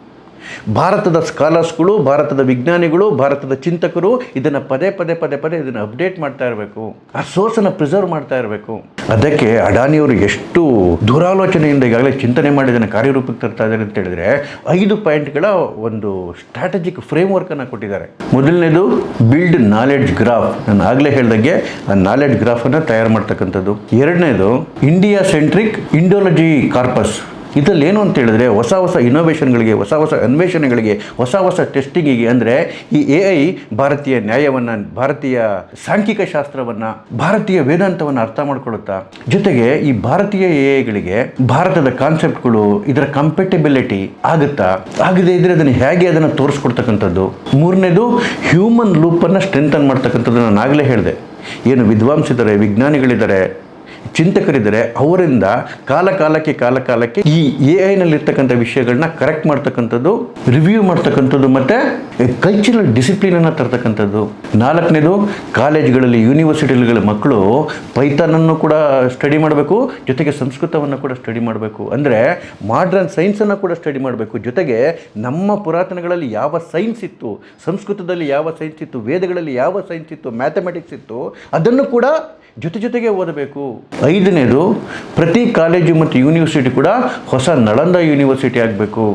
ಭಾರತದ ಸ್ಕಾಲರ್ಸ್ಗಳು, ಭಾರತದ ವಿಜ್ಞಾನಿಗಳು, ಭಾರತದ ಚಿಂತಕರು ಇದನ್ನು ಪದೇ ಪದೇ ಪದೇ ಪದೇ ಇದನ್ನು ಅಪ್ಡೇಟ್ ಮಾಡ್ತಾ ಇರಬೇಕು. ಆ ಸೋರ್ಸನ್ನು ಪ್ರಿಸರ್ವ್ ಮಾಡ್ತಾ ಇರಬೇಕು. ಅದಕ್ಕೆ ಅಡಾನಿಯವರು ಎಷ್ಟು ದುರಾಲೋಚನೆಯಿಂದ ಈಗಾಗಲೇ ಚಿಂತನೆ ಮಾಡಿ ಇದನ್ನು ಕಾರ್ಯರೂಪಕ್ಕೆ ತರ್ತಾ ಇದ್ದಾರೆ ಅಂತ ಹೇಳಿದ್ರೆ ಐದು ಪಾಯಿಂಟ್ಗಳ ಒಂದು ಸ್ಟ್ರಾಟಜಿಕ್ ಫ್ರೇಮ್ ವರ್ಕನ್ನು ಕೊಟ್ಟಿದ್ದಾರೆ. ಮೊದಲನೇದು ಬಿಲ್ಡ್ ನಾಲೆಡ್ಜ್ ಗ್ರಾಫ್ ನಾನು ಆಗಲೇ ಹೇಳ್ದಂಗೆ ಆ ನಾಲೆಡ್ಜ್ ಗ್ರಾಫನ್ನು ತಯಾರು ಮಾಡ್ತಕ್ಕಂಥದ್ದು. ಎರಡನೇದು ಇಂಡಿಯಾ ಸೆಂಟ್ರಿಕ್ ಇಂಡೋಲಜಿ ಕಾರ್ಪಸ್ ಇದರಲ್ಲಿ ಏನು ಅಂತ ಹೇಳಿದ್ರೆ ಹೊಸ ಹೊಸ ಇನೋವೇಷನ್ಗಳಿಗೆ ಹೊಸ ಹೊಸ ಅನ್ವೇಷಣೆಗಳಿಗೆ, ಹೊಸ ಹೊಸ ಟೆಸ್ಟಿಂಗಿಗೆ ಅಂದರೆ ಈ ಎ ಐ ಭಾರತೀಯ ನ್ಯಾಯವನ್ನು, ಭಾರತೀಯ ಸಾಂಖ್ಯಿಕ ಶಾಸ್ತ್ರವನ್ನು, ಭಾರತೀಯ ವೇದಾಂತವನ್ನು ಅರ್ಥ ಮಾಡಿಕೊಳ್ಳುತ್ತಾ? ಜೊತೆಗೆ ಈ ಭಾರತೀಯ ಎ ಐಗಳಿಗೆ ಭಾರತದ ಕಾನ್ಸೆಪ್ಟ್ಗಳು ಇದರ ಕಂಪೆಟಬಿಲಿಟಿ ಆಗುತ್ತಾ? ಆಗದೆ ಇದ್ರೆ ಅದನ್ನು ಹೇಗೆ ಅದನ್ನು ತೋರಿಸ್ಕೊಡ್ತಕ್ಕಂಥದ್ದು? ಮೂರನೇದು ಹ್ಯೂಮನ್ ಲೂಪನ್ನು ಸ್ಟ್ರೆಂಥನ್ ಮಾಡ್ತಕ್ಕಂಥದ್ದು ನಾನು ಆಗಲೇ ಹೇಳಿದೆ. ಏನು ವಿದ್ವಾಂಸಿದ್ದಾರೆ ವಿಜ್ಞಾನಿಗಳಿದ್ದಾರೆ ಚಿಂತಕರಿದ್ದಾರೆ, ಅವರಿಂದ ಕಾಲ ಕಾಲಕ್ಕೆ ಕಾಲ ಕಾಲಕ್ಕೆ ಈ ಎ ಐನಲ್ಲಿರ್ತಕ್ಕಂಥ ವಿಷಯಗಳನ್ನ ಕರೆಕ್ಟ್ ಮಾಡ್ತಕ್ಕಂಥದ್ದು ರಿವ್ಯೂ ಮಾಡ್ತಕ್ಕಂಥದ್ದು ಮತ್ತು ಕಲ್ಚರಲ್ ಡಿಸಿಪ್ಲಿನನ್ನು ತರ್ತಕ್ಕಂಥದ್ದು. ನಾಲ್ಕನೇದು, ಕಾಲೇಜ್ಗಳಲ್ಲಿ ಯೂನಿವರ್ಸಿಟಿಗಳ ಮಕ್ಕಳು ಪೈಥಾನನ್ನು ಕೂಡ ಸ್ಟಡಿ ಮಾಡಬೇಕು, ಜೊತೆಗೆ ಸಂಸ್ಕೃತವನ್ನು ಕೂಡ ಸ್ಟಡಿ ಮಾಡಬೇಕು. ಅಂದರೆ ಮಾಡ್ರನ್ ಸೈನ್ಸನ್ನು ಕೂಡ ಸ್ಟಡಿ ಮಾಡಬೇಕು. ಜೊತೆಗೆ ನಮ್ಮ ಪುರಾತನಗಳಲ್ಲಿ ಯಾವ ಸೈನ್ಸ್ ಇತ್ತು, ಸಂಸ್ಕೃತದಲ್ಲಿ ಯಾವ ಸೈನ್ಸ್ ಇತ್ತು, ವೇದಗಳಲ್ಲಿ ಯಾವ ಸೈನ್ಸ್ ಇತ್ತು ಮ್ಯಾಥಮೆಟಿಕ್ಸ್ ಇತ್ತು, ಅದನ್ನು ಕೂಡ ಜೊತೆ ಜೊತೆಗೆ ಓದಬೇಕು. ಐದನೇದು ಪ್ರತಿ ಕಾಲೇಜು ಮತ್ತು ಯೂನಿವರ್ಸಿಟಿ ಕೂಡ ಹೊಸ ನಳಂದ ಯೂನಿವರ್ಸಿಟಿ ಆಗಬೇಕು.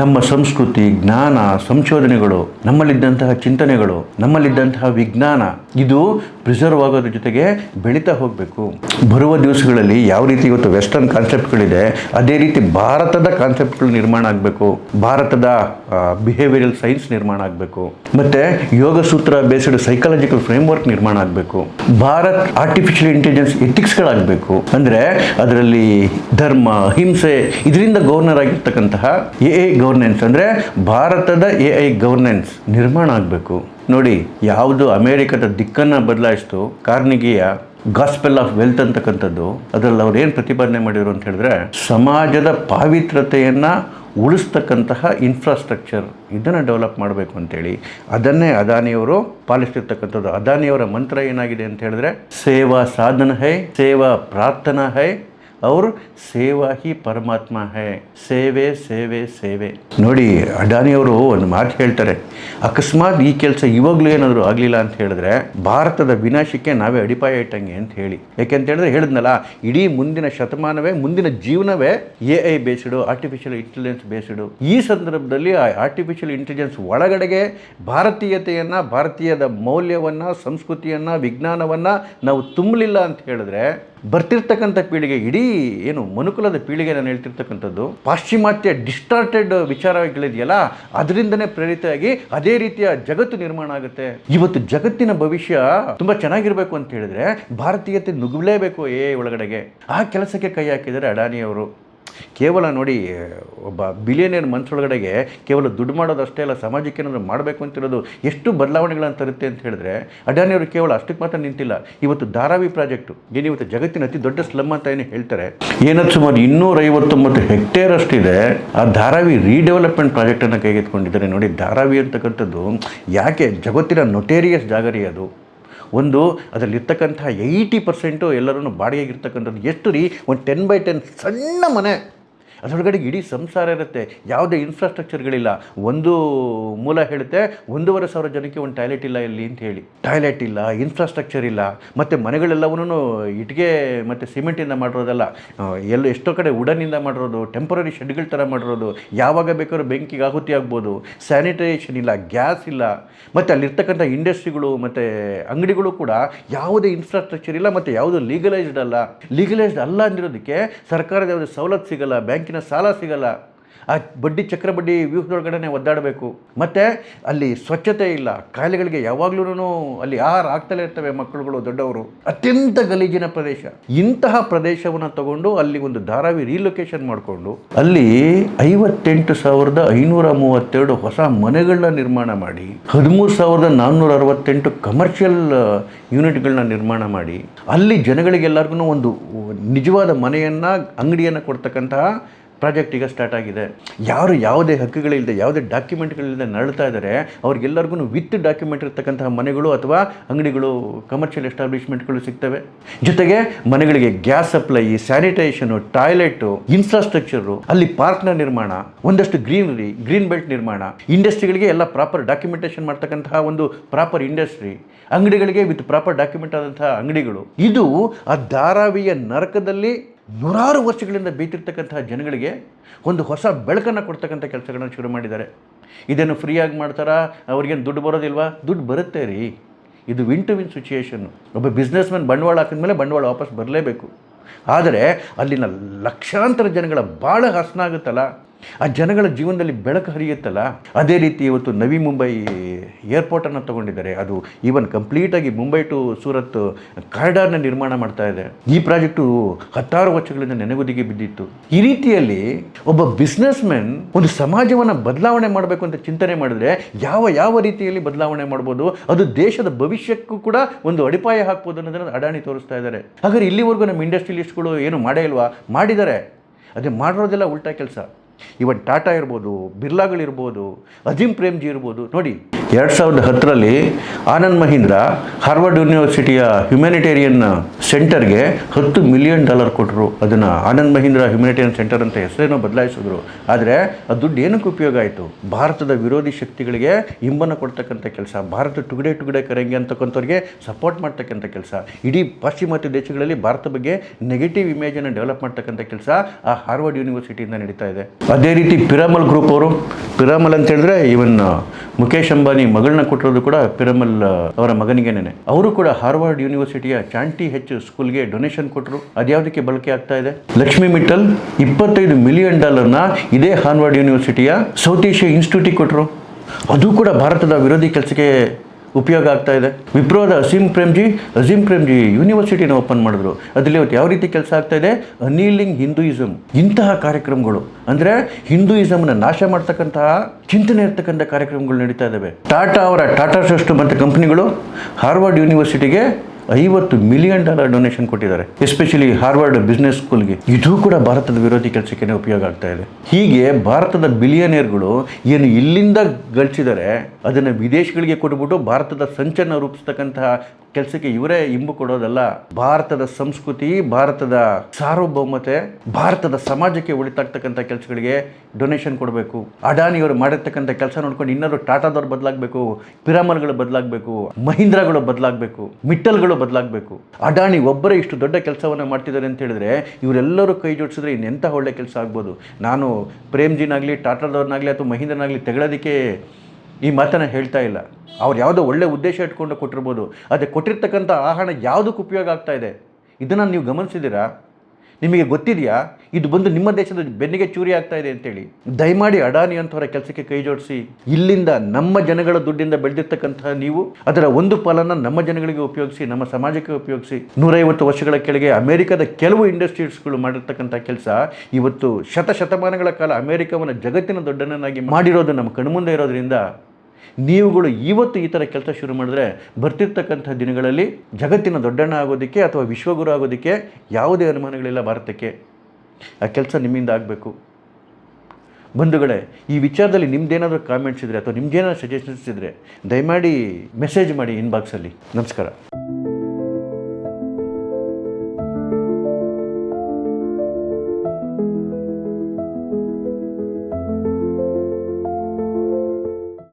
ನಮ್ಮ ಸಂಸ್ಕೃತಿ, ಜ್ಞಾನ, ಸಂಶೋಧನೆಗಳು, ನಮ್ಮಲ್ಲಿದ್ದಂತಹ ಚಿಂತನೆಗಳು, ನಮ್ಮಲ್ಲಿದ್ದಂತಹ ವಿಜ್ಞಾನ, ಇದು ಪ್ರಿಸರ್ವ್ ಆಗೋದ್ರ ಜೊತೆಗೆ ಬೆಳೀತಾ ಹೋಗಬೇಕು. ಬರುವ ದಿವಸಗಳಲ್ಲಿ ಯಾವ ರೀತಿ ಇವತ್ತು ವೆಸ್ಟರ್ನ್ ಕಾನ್ಸೆಪ್ಟ್ಗಳಿದೆ ಅದೇ ರೀತಿ ಭಾರತದ ಕಾನ್ಸೆಪ್ಟ್ಗಳು ನಿರ್ಮಾಣ ಆಗಬೇಕು. ಭಾರತದ ಬಿಹೇವಿಯರಲ್ ಸೈನ್ಸ್ ನಿರ್ಮಾಣ ಆಗಬೇಕು. ಮತ್ತು ಯೋಗ ಸೂತ್ರ ಬೇಸ್ಡ್ ಸೈಕಾಲಜಿಕಲ್ ಫ್ರೇಮ್ವರ್ಕ್ ನಿರ್ಮಾಣ ಆಗಬೇಕು. ಭಾರತ್ ಆರ್ಟಿಫಿಷಿಯಲ್ ಇಂಟೆಲಿಜೆನ್ಸ್ ಎಥಿಕ್ಸ್ಗಳಾಗಬೇಕು ಅಂದರೆ ಅದರಲ್ಲಿ ಧರ್ಮ, ಹಿಂಸೆ, ಇದರಿಂದ ಗವರ್ನರ್ ಆಗಿರ್ತಕ್ಕಂತಹ ಎ ಗವರ್ನೆನ್ಸ್ ಅಂದರೆ ಭಾರತದ ಎ ಐ ಗವರ್ನೆನ್ಸ್ ನಿರ್ಮಾಣ ಆಗಬೇಕು. ನೋಡಿ, ಯಾವುದು ಅಮೇರಿಕದ ದಿಕ್ಕನ್ನು ಬದಲಾಯಿಸ್ತು, ಕಾರ್ನಿಗಿಯ ಗಾಸ್ಪೆಲ್ ಆಫ್ ವೆಲ್ತ್ ಅಂತಕ್ಕಂಥದ್ದು, ಅದರಲ್ಲಿ ಅವ್ರು ಏನು ಪ್ರತಿಪಾದನೆ ಮಾಡಿದರು ಅಂತ ಹೇಳಿದ್ರೆ, ಸಮಾಜದ ಪಾವಿತ್ರತೆಯನ್ನು ಉಳಿಸ್ತಕ್ಕಂತಹ ಇನ್ಫ್ರಾಸ್ಟ್ರಕ್ಚರ್ ಇದನ್ನು ಡೆವಲಪ್ ಮಾಡಬೇಕು ಅಂತೇಳಿ. ಅದನ್ನೇ ಅದಾನಿಯವರು ಪಾಲಿಸ್ತಿರ್ತಕ್ಕಂಥದ್ದು. ಅದಾನಿಯವರ ಮಂತ್ರ ಏನಾಗಿದೆ ಅಂತ ಹೇಳಿದ್ರೆ, ಸೇವಾ ಸಾಧನ ಹೈ, ಸೇವಾ ಪ್ರಾರ್ಥನಾ ಹೈ ಅವ್ರ ಸೇವಾ ಹಿ ಪರಮಾತ್ಮ ಹೇ. ಸೇವೆ ಸೇವೆ ಸೇವೆ. ನೋಡಿ ಅಡಾನಿಯವರು ಒಂದು ಮಾತು ಹೇಳ್ತಾರೆ. ಅಕಸ್ಮಾತ್ ಈ ಕೆಲಸ ಇವಾಗಲೂ ಏನಾದರೂ ಆಗಲಿಲ್ಲ ಅಂತ ಹೇಳಿದ್ರೆ ಭಾರತದ ವಿನಾಶಕ್ಕೆ ನಾವೇ ಅಡಿಪಾಯ ಇಟ್ಟಂಗೆ ಅಂತ ಹೇಳಿ. ಯಾಕೆಂತ ಹೇಳಿದ್ರೆ ಹೇಳಿದ್ನಲ್ಲ, ಇಡೀ ಮುಂದಿನ ಶತಮಾನವೇ, ಮುಂದಿನ ಜೀವನವೇ A I based artificial intelligence based ಈ ಸಂದರ್ಭದಲ್ಲಿ ಆ ಆರ್ಟಿಫಿಷಿಯಲ್ ಇಂಟೆಲಿಜೆನ್ಸ್ ಒಳಗಡೆಗೆ ಭಾರತೀಯತೆಯನ್ನು, ಭಾರತೀಯದ ಮೌಲ್ಯವನ್ನು, ಸಂಸ್ಕೃತಿಯನ್ನು, ವಿಜ್ಞಾನವನ್ನು ನಾವು ತುಂಬಲಿಲ್ಲ ಅಂತ ಹೇಳಿದ್ರೆ ಬರ್ತಿರ್ತಕ್ಕಂಥ ಪೀಳಿಗೆ, ಇಡೀ ಏನು ಮನುಕುಲದ ಪೀಳಿಗೆ ನಾನು ಹೇಳ್ತಿರ್ತಕ್ಕಂಥದ್ದು, ಪಾಶ್ಚಿಮಾತ್ಯ ಡಿಸ್ಟಾರ್ಟೆಡ್ ವಿಚಾರಗಳಿದೆಯಲ್ಲ, ಅದರಿಂದನೇ ಪ್ರೇರಿತವಾಗಿ ಅದೇ ರೀತಿಯ ಜಗತ್ತು ನಿರ್ಮಾಣ ಆಗುತ್ತೆ. ಇವತ್ತು ಜಗತ್ತಿನ ಭವಿಷ್ಯ ತುಂಬ ಚೆನ್ನಾಗಿರಬೇಕು ಅಂತ ಹೇಳಿದ್ರೆ, ಭಾರತೀಯತೆ ನುಗ್ಗಲೇಬೇಕು ಎ ಒಳಗಡೆಗೆ. ಆ ಕೆಲಸಕ್ಕೆ ಕೈ ಹಾಕಿದರೆ ಅಡಾನಿಯವರು. ಕೇವಲ ನೋಡಿ, ಒಬ್ಬ ಬಿಲಿಯನೇರ್ ಮನಸ್ಸೊಳಗಡೆಗೆ ಕೇವಲ ದುಡ್ಡು ಮಾಡೋದಷ್ಟೇ ಅಲ್ಲ, ಸಮಾಜಕ್ಕೆ ಏನಾದರೂ ಮಾಡಬೇಕು ಅಂತಿರೋದು ಎಷ್ಟು ಬದಲಾವಣೆಗಳನ್ನು ತರುತ್ತೆ ಅಂತ ಹೇಳಿದ್ರೆ ಅಡಾನಿಯವರು ಕೇವಲ ಅಷ್ಟಕ್ಕೆ ಮಾತ್ರ ನಿಂತಿಲ್ಲ. ಇವತ್ತು ಧಾರಾವಿ ಪ್ರಾಜೆಕ್ಟು ಏನು ಇವತ್ತು ಜಗತ್ತಿನ ಅತಿ ದೊಡ್ಡ ಸ್ಲಮ್ ಅಂತ ಏನು ಹೇಳ್ತಾರೆ ಏನದು ಸುಮಾರು ಇನ್ನೂರೈವತ್ತೊಂಬತ್ತು ಹೆಕ್ಟೇರ್ ಅಷ್ಟಿದೆ. ಆ ಧಾರಾವಿ ರೀಡೆವಲಪ್ಮೆಂಟ್ ಪ್ರಾಜೆಕ್ಟನ್ನು ಕೈಗೆತ್ಕೊಂಡಿದ್ದಾರೆ ನೋಡಿ, ಧಾರಾವಿ ಅಂತಕ್ಕಂಥದ್ದು ಯಾಕೆ ಜಗತ್ತಿನ ನೊಟೇರಿಯಸ್ ಜಾಗರಿ ಅದು? ಒಂದು ಅದರಲ್ಲಿರ್ತಕ್ಕಂಥ ಏಯ್ಟಿ ಪರ್ಸೆಂಟು ಎಲ್ಲರೂ ಬಾಡಿಗೆಗಿರ್ತಕ್ಕಂಥದ್ದು ಎಷ್ಟು ರೀ? ಒಂದು ಟೆನ್ ಬೈ ಟೆನ್ ಸಣ್ಣ ಮನೆ. ಅದರೊಳಗಡೆ ಇಡೀ ಸಂಸಾರ ಇರುತ್ತೆ. ಯಾವುದೇ ಇನ್ಫ್ರಾಸ್ಟ್ರಕ್ಚರ್ಗಳಿಲ್ಲ ಒಂದು ಮೂಲ ಹೇಳುತ್ತೆ, ಒಂದೂವರೆ ಸಾವಿರ ಜನಕ್ಕೆ ಒಂದು ಟಾಯ್ಲೆಟ್ ಇಲ್ಲ ಇಲ್ಲಿ ಅಂತ ಹೇಳಿ. ಟಾಯ್ಲೆಟ್ ಇಲ್ಲ ಇನ್ಫ್ರಾಸ್ಟ್ರಕ್ಚರ್ ಇಲ್ಲ. ಮತ್ತು ಮನೆಗಳೆಲ್ಲವೂ ಇಟ್ಟಿಗೆ ಮತ್ತು ಸಿಮೆಂಟಿಂದ ಮಾಡಿರೋದಲ್ಲ. ಎಲ್ಲ ಎಷ್ಟೋ ಕಡೆ ವುಡನ್ನಿಂದ ಮಾಡಿರೋದು ಟೆಂಪರರಿ ಶೆಡ್ಗಳ ಥರ ಮಾಡಿರೋದು. ಯಾವಾಗ ಬೇಕಾದ್ರೂ ಬೆಂಕಿಗೆ ಆಹುತಿ ಆಗ್ಬೋದು. ಸ್ಯಾನಿಟೈಸೇಷನ್ ಇಲ್ಲ ಗ್ಯಾಸ್ ಇಲ್ಲ. ಮತ್ತು ಅಲ್ಲಿರ್ತಕ್ಕಂಥ ಇಂಡಸ್ಟ್ರಿಗಳು ಮತ್ತು ಅಂಗಡಿಗಳು ಕೂಡ ಯಾವುದೇ ಇನ್ಫ್ರಾಸ್ಟ್ರಕ್ಚರ್ ಇಲ್ಲ, ಮತ್ತು ಯಾವುದು ಲೀಗಲೈಸ್ಡ್ ಅಲ್ಲ. ಲೀಗಲೈಸ್ಡ್ ಅಲ್ಲ ಅಂದಿರೋದಕ್ಕೆ ಸರ್ಕಾರದ ಯಾವುದೇ ಸವಲತ್ತು ಸಿಗಲ್ಲ. ಬ್ಯಾಂಕಿನ ಸಾಲ ಸಿಗಲ್ಲ. ಆ ಬಡ್ಡಿ ಚಕ್ರ ಬಡ್ಡಿ ವ್ಯೂಹದೊಳಗಡೆ ಒದ್ದಾಡಬೇಕು. ಮತ್ತು ಅಲ್ಲಿ ಸ್ವಚ್ಛತೆ ಇಲ್ಲ. ಕಾಯಿಲೆಗಳಿಗೆ ಯಾವಾಗಲೂ ಅಲ್ಲಿ ಆಹಾರ ಆಗ್ತಲೇ ಇರ್ತವೆ ಮಕ್ಕಳುಗಳು, ದೊಡ್ಡವರು. ಅತ್ಯಂತ ಗಲೀಜಿನ ಪ್ರದೇಶ. ಇಂತಹ ಪ್ರದೇಶವನ್ನು ತಗೊಂಡು ಅಲ್ಲಿ ಒಂದು ಧಾರಾವಿ ರೀಲೊಕೇಶನ್ ಮಾಡಿಕೊಂಡು ಅಲ್ಲಿ ಐವತ್ತೆಂಟು ಸಾವಿರದ ಐನೂರ ಮೂವತ್ತೆರಡು ಹೊಸ ಮನೆಗಳನ್ನ ನಿರ್ಮಾಣ ಮಾಡಿ, ಹದಿಮೂರು ಸಾವಿರದ ನಾನ್ನೂರ ಅರವತ್ತೆಂಟು ಕಮರ್ಷಿಯಲ್ ಯೂನಿಟ್ಗಳನ್ನ ನಿರ್ಮಾಣ ಮಾಡಿ, ಅಲ್ಲಿ ಜನಗಳಿಗೆಲ್ಲರಿಗೂ ಒಂದು ನಿಜವಾದ ಮನೆಯನ್ನು, ಅಂಗಡಿಯನ್ನು ಕೊಡ್ತಕ್ಕಂತಹ ಪ್ರಾಜೆಕ್ಟ್ ಈಗ ಸ್ಟಾರ್ಟ್ ಆಗಿದೆ. ಯಾರು ಯಾವುದೇ ಹಕ್ಕುಗಳಿಲ್ಲದೆ ಯಾವುದೇ ಡಾಕ್ಯುಮೆಂಟ್ಗಳಿಲ್ಲದೆ ನಡೀತಾ ಇದ್ದಾರೆ ಅವ್ರಿಗೆಲ್ಲರಿಗೂ ವಿತ್ ಡಾಕ್ಯುಮೆಂಟ್ ಇರ್ತಕ್ಕಂತಹ ಮನೆಗಳು ಅಥವಾ ಅಂಗಡಿಗಳು ಕಮರ್ಷಿಯಲ್ ಎಸ್ಟಾಬ್ಲಿಷ್ಮೆಂಟ್ಗಳು ಸಿಗ್ತವೆ. ಜೊತೆಗೆ ಮನೆಗಳಿಗೆ gas supply, sanitation, toilet infrastructure ಅಲ್ಲಿ ಪಾರ್ಕ್ನ ನಿರ್ಮಾಣ, ಒಂದಷ್ಟು ಗ್ರೀನರಿ, ಗ್ರೀನ್ ಬೆಲ್ಟ್ ನಿರ್ಮಾಣ, ಇಂಡಸ್ಟ್ರಿಗಳಿಗೆ ಎಲ್ಲ ಪ್ರಾಪರ್ ಡಾಕ್ಯುಮೆಂಟೇಷನ್ ಮಾಡ್ತಕ್ಕಂತಹ ಒಂದು ಪ್ರಾಪರ್ ಇಂಡಸ್ಟ್ರಿ, ಅಂಗಡಿಗಳಿಗೆ ವಿತ್ ಪ್ರಾಪರ್ ಡಾಕ್ಯುಮೆಂಟ್ ಆದಂತಹ ಅಂಗಡಿಗಳು. ಇದು ಆ ಧಾರಾವಿಯ ನರಕದಲ್ಲಿ ನೂರಾರು ವರ್ಷಗಳಿಂದ ಬೀತಿರ್ತಕ್ಕಂತಹ ಜನಗಳಿಗೆ ಒಂದು ಹೊಸ ಬೆಳಕನ್ನು ಕೊಡ್ತಕ್ಕಂಥ ಕೆಲಸಗಳನ್ನು ಶುರು ಮಾಡಿದ್ದಾರೆ. ಇದನ್ನು ಫ್ರೀಯಾಗಿ ಮಾಡ್ತಾರಾ? ಅವ್ರಿಗೇನು ದುಡ್ಡು ಬರೋದಿಲ್ವಾ? ದುಡ್ಡು ಬರುತ್ತೆ ರೀ. ಇದು ವಿನ್ ಟು ವಿನ್ ಸಿಚುಯೇಷನ್ನು ಒಬ್ಬ ಬಿಸ್ನೆಸ್ ಮ್ಯಾನ್ ಬಂಡವಾಳ ಹಾಕಿದ್ಮೇಲೆ ಬಂಡವಾಳ ವಾಪಸ್ ಬರಲೇಬೇಕು. ಆದರೆ ಅಲ್ಲಿನ ಲಕ್ಷಾಂತರ ಜನಗಳ ಭಾಳ ಹಸನಾಗುತ್ತಲ್ಲ? ಆ ಜನಗಳ ಜೀವನದಲ್ಲಿ ಬೆಳಕು ಹರಿಯುತ್ತಲ್ಲ? ಅದೇ ರೀತಿ ಇವತ್ತು ನವಿ ಮುಂಬೈ ಏರ್ಪೋರ್ಟನ್ನು ತಗೊಂಡಿದ್ದಾರೆ. ಅದು ಈವನ್ ಕಂಪ್ಲೀಟಾಗಿ ಮುಂಬೈ ಟು ಸೂರತ್ ಕಾರಿಡಾರ್ನ ನಿರ್ಮಾಣ ಮಾಡ್ತಾ ಇದೆ. ಈ ಪ್ರಾಜೆಕ್ಟು ಹತ್ತಾರು ವರ್ಷಗಳಿಂದ ನೆನೆಗುದಿಗೆ ಬಿದ್ದಿತ್ತು. ಈ ರೀತಿಯಲ್ಲಿ ಒಬ್ಬ ಬಿಸ್ನೆಸ್ ಮ್ಯಾನ್ ಒಂದು ಸಮಾಜವನ್ನು ಬದಲಾವಣೆ ಮಾಡಬೇಕು ಅಂತ ಚಿಂತನೆ ಮಾಡಿದ್ರೆ ಯಾವ ಯಾವ ರೀತಿಯಲ್ಲಿ ಬದಲಾವಣೆ ಮಾಡ್ಬೋದು? ಅದು ದೇಶದ ಭವಿಷ್ಯಕ್ಕೂ ಕೂಡ ಒಂದು ಅಡಿಪಾಯ ಹಾಕ್ಬೋದು ಅನ್ನೋದನ್ನು ಅಡಾಣಿ ತೋರಿಸ್ತಾ ಇದ್ದಾರೆ. ಹಾಗಾದ್ರೆ ಇಲ್ಲಿವರೆಗೂ ನಮ್ಮ ಇಂಡಸ್ಟ್ರಿಯಲಿಸ್ಟ್ಗಳು ಏನು ಮಾಡೇ ಇಲ್ವಾ? ಮಾಡಿದ್ದಾರೆ. ಅದೇ, ಮಾಡಿರೋದೆಲ್ಲ ಉಲ್ಟಾ ಕೆಲಸ. ಇವನ್ ಟಾಟಾ ಇರ್ಬೋದು ಬಿರ್ಲಾಗಳಿರ್ಬೋದು ಅಜಿಂ ಪ್ರೇಮ್ಜಿ ಇರ್ಬೋದು. ನೋಡಿ, ಎರಡು ಸಾವಿರದ ಹತ್ತರಲ್ಲಿ ಆನಂದ್ ಮಹೀಂದ್ರ ಹಾರ್ವರ್ಡ್ ಯೂನಿವರ್ಸಿಟಿಯ ಹ್ಯುಮ್ಯಾನಿಟೇರಿಯನ್ ಸೆಂಟರ್ಗೆ ಹತ್ತು ಮಿಲಿಯನ್ ಡಾಲರ್ ಕೊಟ್ಟರು ಅದನ್ನು ಆನಂದ್ ಮಹೀಂದ್ರ ಹ್ಯುಮ್ಯಾನಿಟೇರಿಯನ್ ಸೆಂಟರ್ ಅಂತ ಹೆಸರೇನೋ ಬದಲಾಯಿಸಿದ್ರು. ಆದರೆ ಆ ದುಡ್ಡು ಏನಕ್ಕೆ ಉಪಯೋಗ ಆಯಿತು? ಭಾರತದ ವಿರೋಧಿ ಶಕ್ತಿಗಳಿಗೆ ಇಂಬನ ಕೊಡ್ತಕ್ಕಂಥ ಕೆಲಸ, ಭಾರತ ಟುಗಡೆ ಟುಗಡೆ ಕರೆಂಗೆ ಅಂತಕ್ಕಂಥವ್ರಿಗೆ ಸಪೋರ್ಟ್ ಮಾಡ್ತಕ್ಕಂಥ ಕೆಲಸ. ಇಡೀ ಪಾಶ್ಚಿಮಾತ್ಯ ದೇಶಗಳಲ್ಲಿ ಭಾರತ ಬಗ್ಗೆ ನೆಗೆಟಿವ್ ಇಮೇಜನ್ನು ಡೆವಲಪ್ ಮಾಡ್ತಕ್ಕಂಥ ಕೆಲಸ ಆ ಹಾರ್ವರ್ಡ್ ಯೂನಿವರ್ಸಿಟಿಯಿಂದ ನಡೀತಾ ಇದೆ. ಅದೇ ರೀತಿ ಪಿರಾಮಲ್ ಗ್ರೂಪ್ ಅವರು, ಪಿರಾಮಲ್ ಅಂತ ಹೇಳಿದ್ರೆ ಇವನ್ ಮುಖೇಶ್ ಅಂಬಾನಿ ಮಗಳನ್ನ ಕೊಟ್ಟಿರೋದು ಕೂಡ ಪಿರಾಮಲ್ ಅವರ ಮಗನಿಗೇನೆ ಅವರು ಕೂಡ ಹಾರ್ವರ್ಡ್ ಯೂನಿವರ್ಸಿಟಿಯ ಚಾಂಟಿ ಹೆಚ್ ಸ್ಕೂಲ್ಗೆ ಡೊನೇಷನ್ ಕೊಟ್ಟರು ಅದ್ಯಾವುದಕ್ಕೆ ಬಳಕೆ ಆಗ್ತಾ ಇದೆ? ಲಕ್ಷ್ಮಿ ಮಿಟ್ಟಲ್ ಇಪ್ಪತ್ತೈದು ಮಿಲಿಯನ್ ಡಾಲರ್ನ ಇದೇ ಹಾರ್ವರ್ಡ್ ಯೂನಿವರ್ಸಿಟಿಯ ಸೌತ್ ಏಷ್ಯಾ ಇನ್ಸ್ಟಿಟ್ಯೂಟಿಗೆ ಕೊಟ್ಟರು ಅದು ಕೂಡ ಭಾರತದ ವಿರೋಧಿ ಕೆಲಸಕ್ಕೆ ಉಪಯೋಗ ಆಗ್ತಾ ಇದೆ. ವಿಪ್ರೋದ ಅಸೀಂ ಪ್ರೇಮ್ಜಿ ಅಸೀಂ ಪ್ರೇಮ್ಜಿ ಯೂನಿವರ್ಸಿಟಿನ ಓಪನ್ ಮಾಡಿದ್ರು. ಅದರಲ್ಲಿ ಇವತ್ತು ಯಾವ ರೀತಿ ಕೆಲಸ ಆಗ್ತಾ ಇದೆ? ಅನೀಲಿಂಗ್ ಹಿಂದೂಯಿಸಮ್ ಇಂತಹ ಕಾರ್ಯಕ್ರಮಗಳು. ಅಂದರೆ ಹಿಂದೂಯಿಸಮ್ನ ನಾಶ ಮಾಡ್ತಕ್ಕಂತಹ, ಚಿಂತನೆ ಇರ್ತಕ್ಕಂಥ ಕಾರ್ಯಕ್ರಮಗಳು ನಡೀತಾ ಇದ್ದಾವೆ ಟಾಟಾ ಅವರ ಟಾಟಾ ಟ್ರಸ್ಟ್ ಮತ್ತು ಕಂಪ್ನಿಗಳು ಹಾರ್ವರ್ಡ್ ಯೂನಿವರ್ಸಿಟಿಗೆ ಐವತ್ತು ಮಿಲಿಯನ್ ಡಾಲರ್ ಡೊನೇಷನ್ ಕೊಟ್ಟಿದ್ದಾರೆ. ಎಸ್ಪೆಷಲಿ ಹಾರ್ವರ್ಡ್ ಬಿಸ್ನೆಸ್ ಸ್ಕೂಲ್ಗೆ. ಇದು ಕೂಡ ಭಾರತದ ವಿರೋಧಿ ಕೆಲಸಕ್ಕೆ ಉಪಯೋಗ ಆಗ್ತಾ ಇದೆ. ಹೀಗೆ ಭಾರತದ ಬಿಲಿಯನೇರ್ಗಳು ಏನು ಇಲ್ಲಿಂದ ಗಳಿಸಿದರೆ ಅದನ್ನು ವಿದೇಶಗಳಿಗೆ ಕೊಟ್ಬಿಟ್ಟು ಭಾರತದ ಸಂಚನ್ನು ರೂಪಿಸ್ತಕ್ಕಂತಹ ಕೆಲಸಕ್ಕೆ ಇವರೇ ಇಂಬು ಕೊಡೋದಲ್ಲ. ಭಾರತದ ಸಂಸ್ಕೃತಿ, ಭಾರತದ ಸಾರ್ವಭೌಮತೆ, ಭಾರತದ ಸಮಾಜಕ್ಕೆ ಉಳಿತಾಗ್ತಕ್ಕಂಥ ಕೆಲಸಗಳಿಗೆ ಡೊನೇಷನ್ ಕೊಡಬೇಕು. ಅಡಾನಿಯವರು ಮಾಡಿರ್ತಕ್ಕಂಥ ಕೆಲಸ ನೋಡ್ಕೊಂಡು ಇನ್ನೊಂದು ಟಾಟಾದವ್ರು ಬದಲಾಗಬೇಕು ಪಿರಾಮಲ್ಗಳು ಬದಲಾಗಬೇಕು, ಮಹೀಂದ್ರಗಳು ಬದಲಾಗಬೇಕು, ಮಿಟ್ಟಲ್ಗಳು ಬದಲಾಗಬೇಕು. ಅಡಾಣಿ ಒಬ್ಬರೇ ಇಷ್ಟು ದೊಡ್ಡ ಕೆಲಸವನ್ನು ಮಾಡ್ತಿದ್ದಾರೆ ಅಂತ ಹೇಳಿದ್ರೆ ಇವರೆಲ್ಲರೂ ಕೈ ಜೋಡಿಸಿದ್ರೆ ಇನ್ನೆಂಥ ಒಳ್ಳೆ ಕೆಲಸ ಆಗ್ಬೋದು. ನಾನು ಪ್ರೇಮ್ಜಿನಾಗಲಿ, ಟಾಟಾದವ್ರನ್ನಾಗಲಿ ಅಥವಾ ಮಹೀಂದ್ರನಾಗಲಿ ತೆಗಳೋದಕ್ಕೆ ಈ ಮಾತನ್ನು ಹೇಳ್ತಾ ಇಲ್ಲ. ಅವ್ರು ಯಾವುದೋ ಒಳ್ಳೆ ಉದ್ದೇಶ ಇಟ್ಕೊಂಡು ಕೊಟ್ಟಿರ್ಬೋದು. ಅದೇ ಕೊಟ್ಟಿರ್ತಕ್ಕಂಥ ಆ ಹಣ ಯಾವುದಕ್ಕೆ ಉಪಯೋಗ ಆಗ್ತಾ ಇದೆ. ಇದನ್ನು ನೀವು ಗಮನಿಸಿದ್ದೀರಾ? ನಿಮಗೆ ಗೊತ್ತಿದೆಯಾ? ಇದು ಬಂದು ನಿಮ್ಮ ದೇಶದ ಬೆನ್ನಿಗೆ ಚೂರಿ ಆಗ್ತಾ ಇದೆ ಅಂತೇಳಿ. ದಯಮಾಡಿ ಅಡಾನಿ ಅಂಥವರ ಕೆಲಸಕ್ಕೆ ಕೈ ಜೋಡಿಸಿ. ಇಲ್ಲಿಂದ ನಮ್ಮ ಜನಗಳ ದುಡ್ಡಿಂದ ಬೆಳೆದಿರ್ತಕ್ಕಂತಹ ನೀವು, ಅದರ ಒಂದು ಪಾಲನ್ನು ನಮ್ಮ ಜನಗಳಿಗೆ ಉಪಯೋಗಿಸಿ, ನಮ್ಮ ಸಮಾಜಕ್ಕೆ ಉಪಯೋಗಿಸಿ. ನೂರೈವತ್ತು ವರ್ಷಗಳ ಕೆಳಗೆ ಅಮೆರಿಕದ ಕೆಲವು ಇಂಡಸ್ಟ್ರೀಸ್ಗಳು ಮಾಡಿರ್ತಕ್ಕಂಥ ಕೆಲಸ, ಇವತ್ತು ಶತಶತಮಾನಗಳ ಕಾಲ ಅಮೆರಿಕವನ್ನು ಜಗತ್ತಿನ ದೊಡ್ಡನನ್ನಾಗಿ ಮಾಡಿರೋದು ನಮ್ಮ ಕಣ್ಮುಂದೆ ಇರೋದ್ರಿಂದ ನೀವುಗಳು ಇವತ್ತು ಈ ಥರ ಕೆಲಸ ಶುರು ಮಾಡಿದ್ರೆ ಬರ್ತಿರ್ತಕ್ಕಂಥ ದಿನಗಳಲ್ಲಿ ಜಗತ್ತಿನ ದೊಡ್ಡಣ್ಣ ಆಗೋದಕ್ಕೆ ಅಥವಾ ವಿಶ್ವಗುರು ಆಗೋದಕ್ಕೆ ಯಾವುದೇ ಅನುಮಾನಗಳಿಲ್ಲ ಭಾರತಕ್ಕೆ. ಆ ಕೆಲಸ ನಿಮ್ಮಿಂದ ಆಗಬೇಕು. ಬಂಧುಗಳೇ, ಈ ವಿಚಾರದಲ್ಲಿ ನಿಮ್ದೇನಾದರೂ ಕಾಮೆಂಟ್ಸ್ ಇದ್ದರೆ ಅಥವಾ ನಿಮ್ಗೇನಾದ್ರು ಸಜೆಷನ್ಸ್ ಇದ್ದರೆ ದಯಮಾಡಿ ಮೆಸೇಜ್ ಮಾಡಿ ಇನ್ಬಾಕ್ಸಲ್ಲಿ ನಮಸ್ಕಾರ.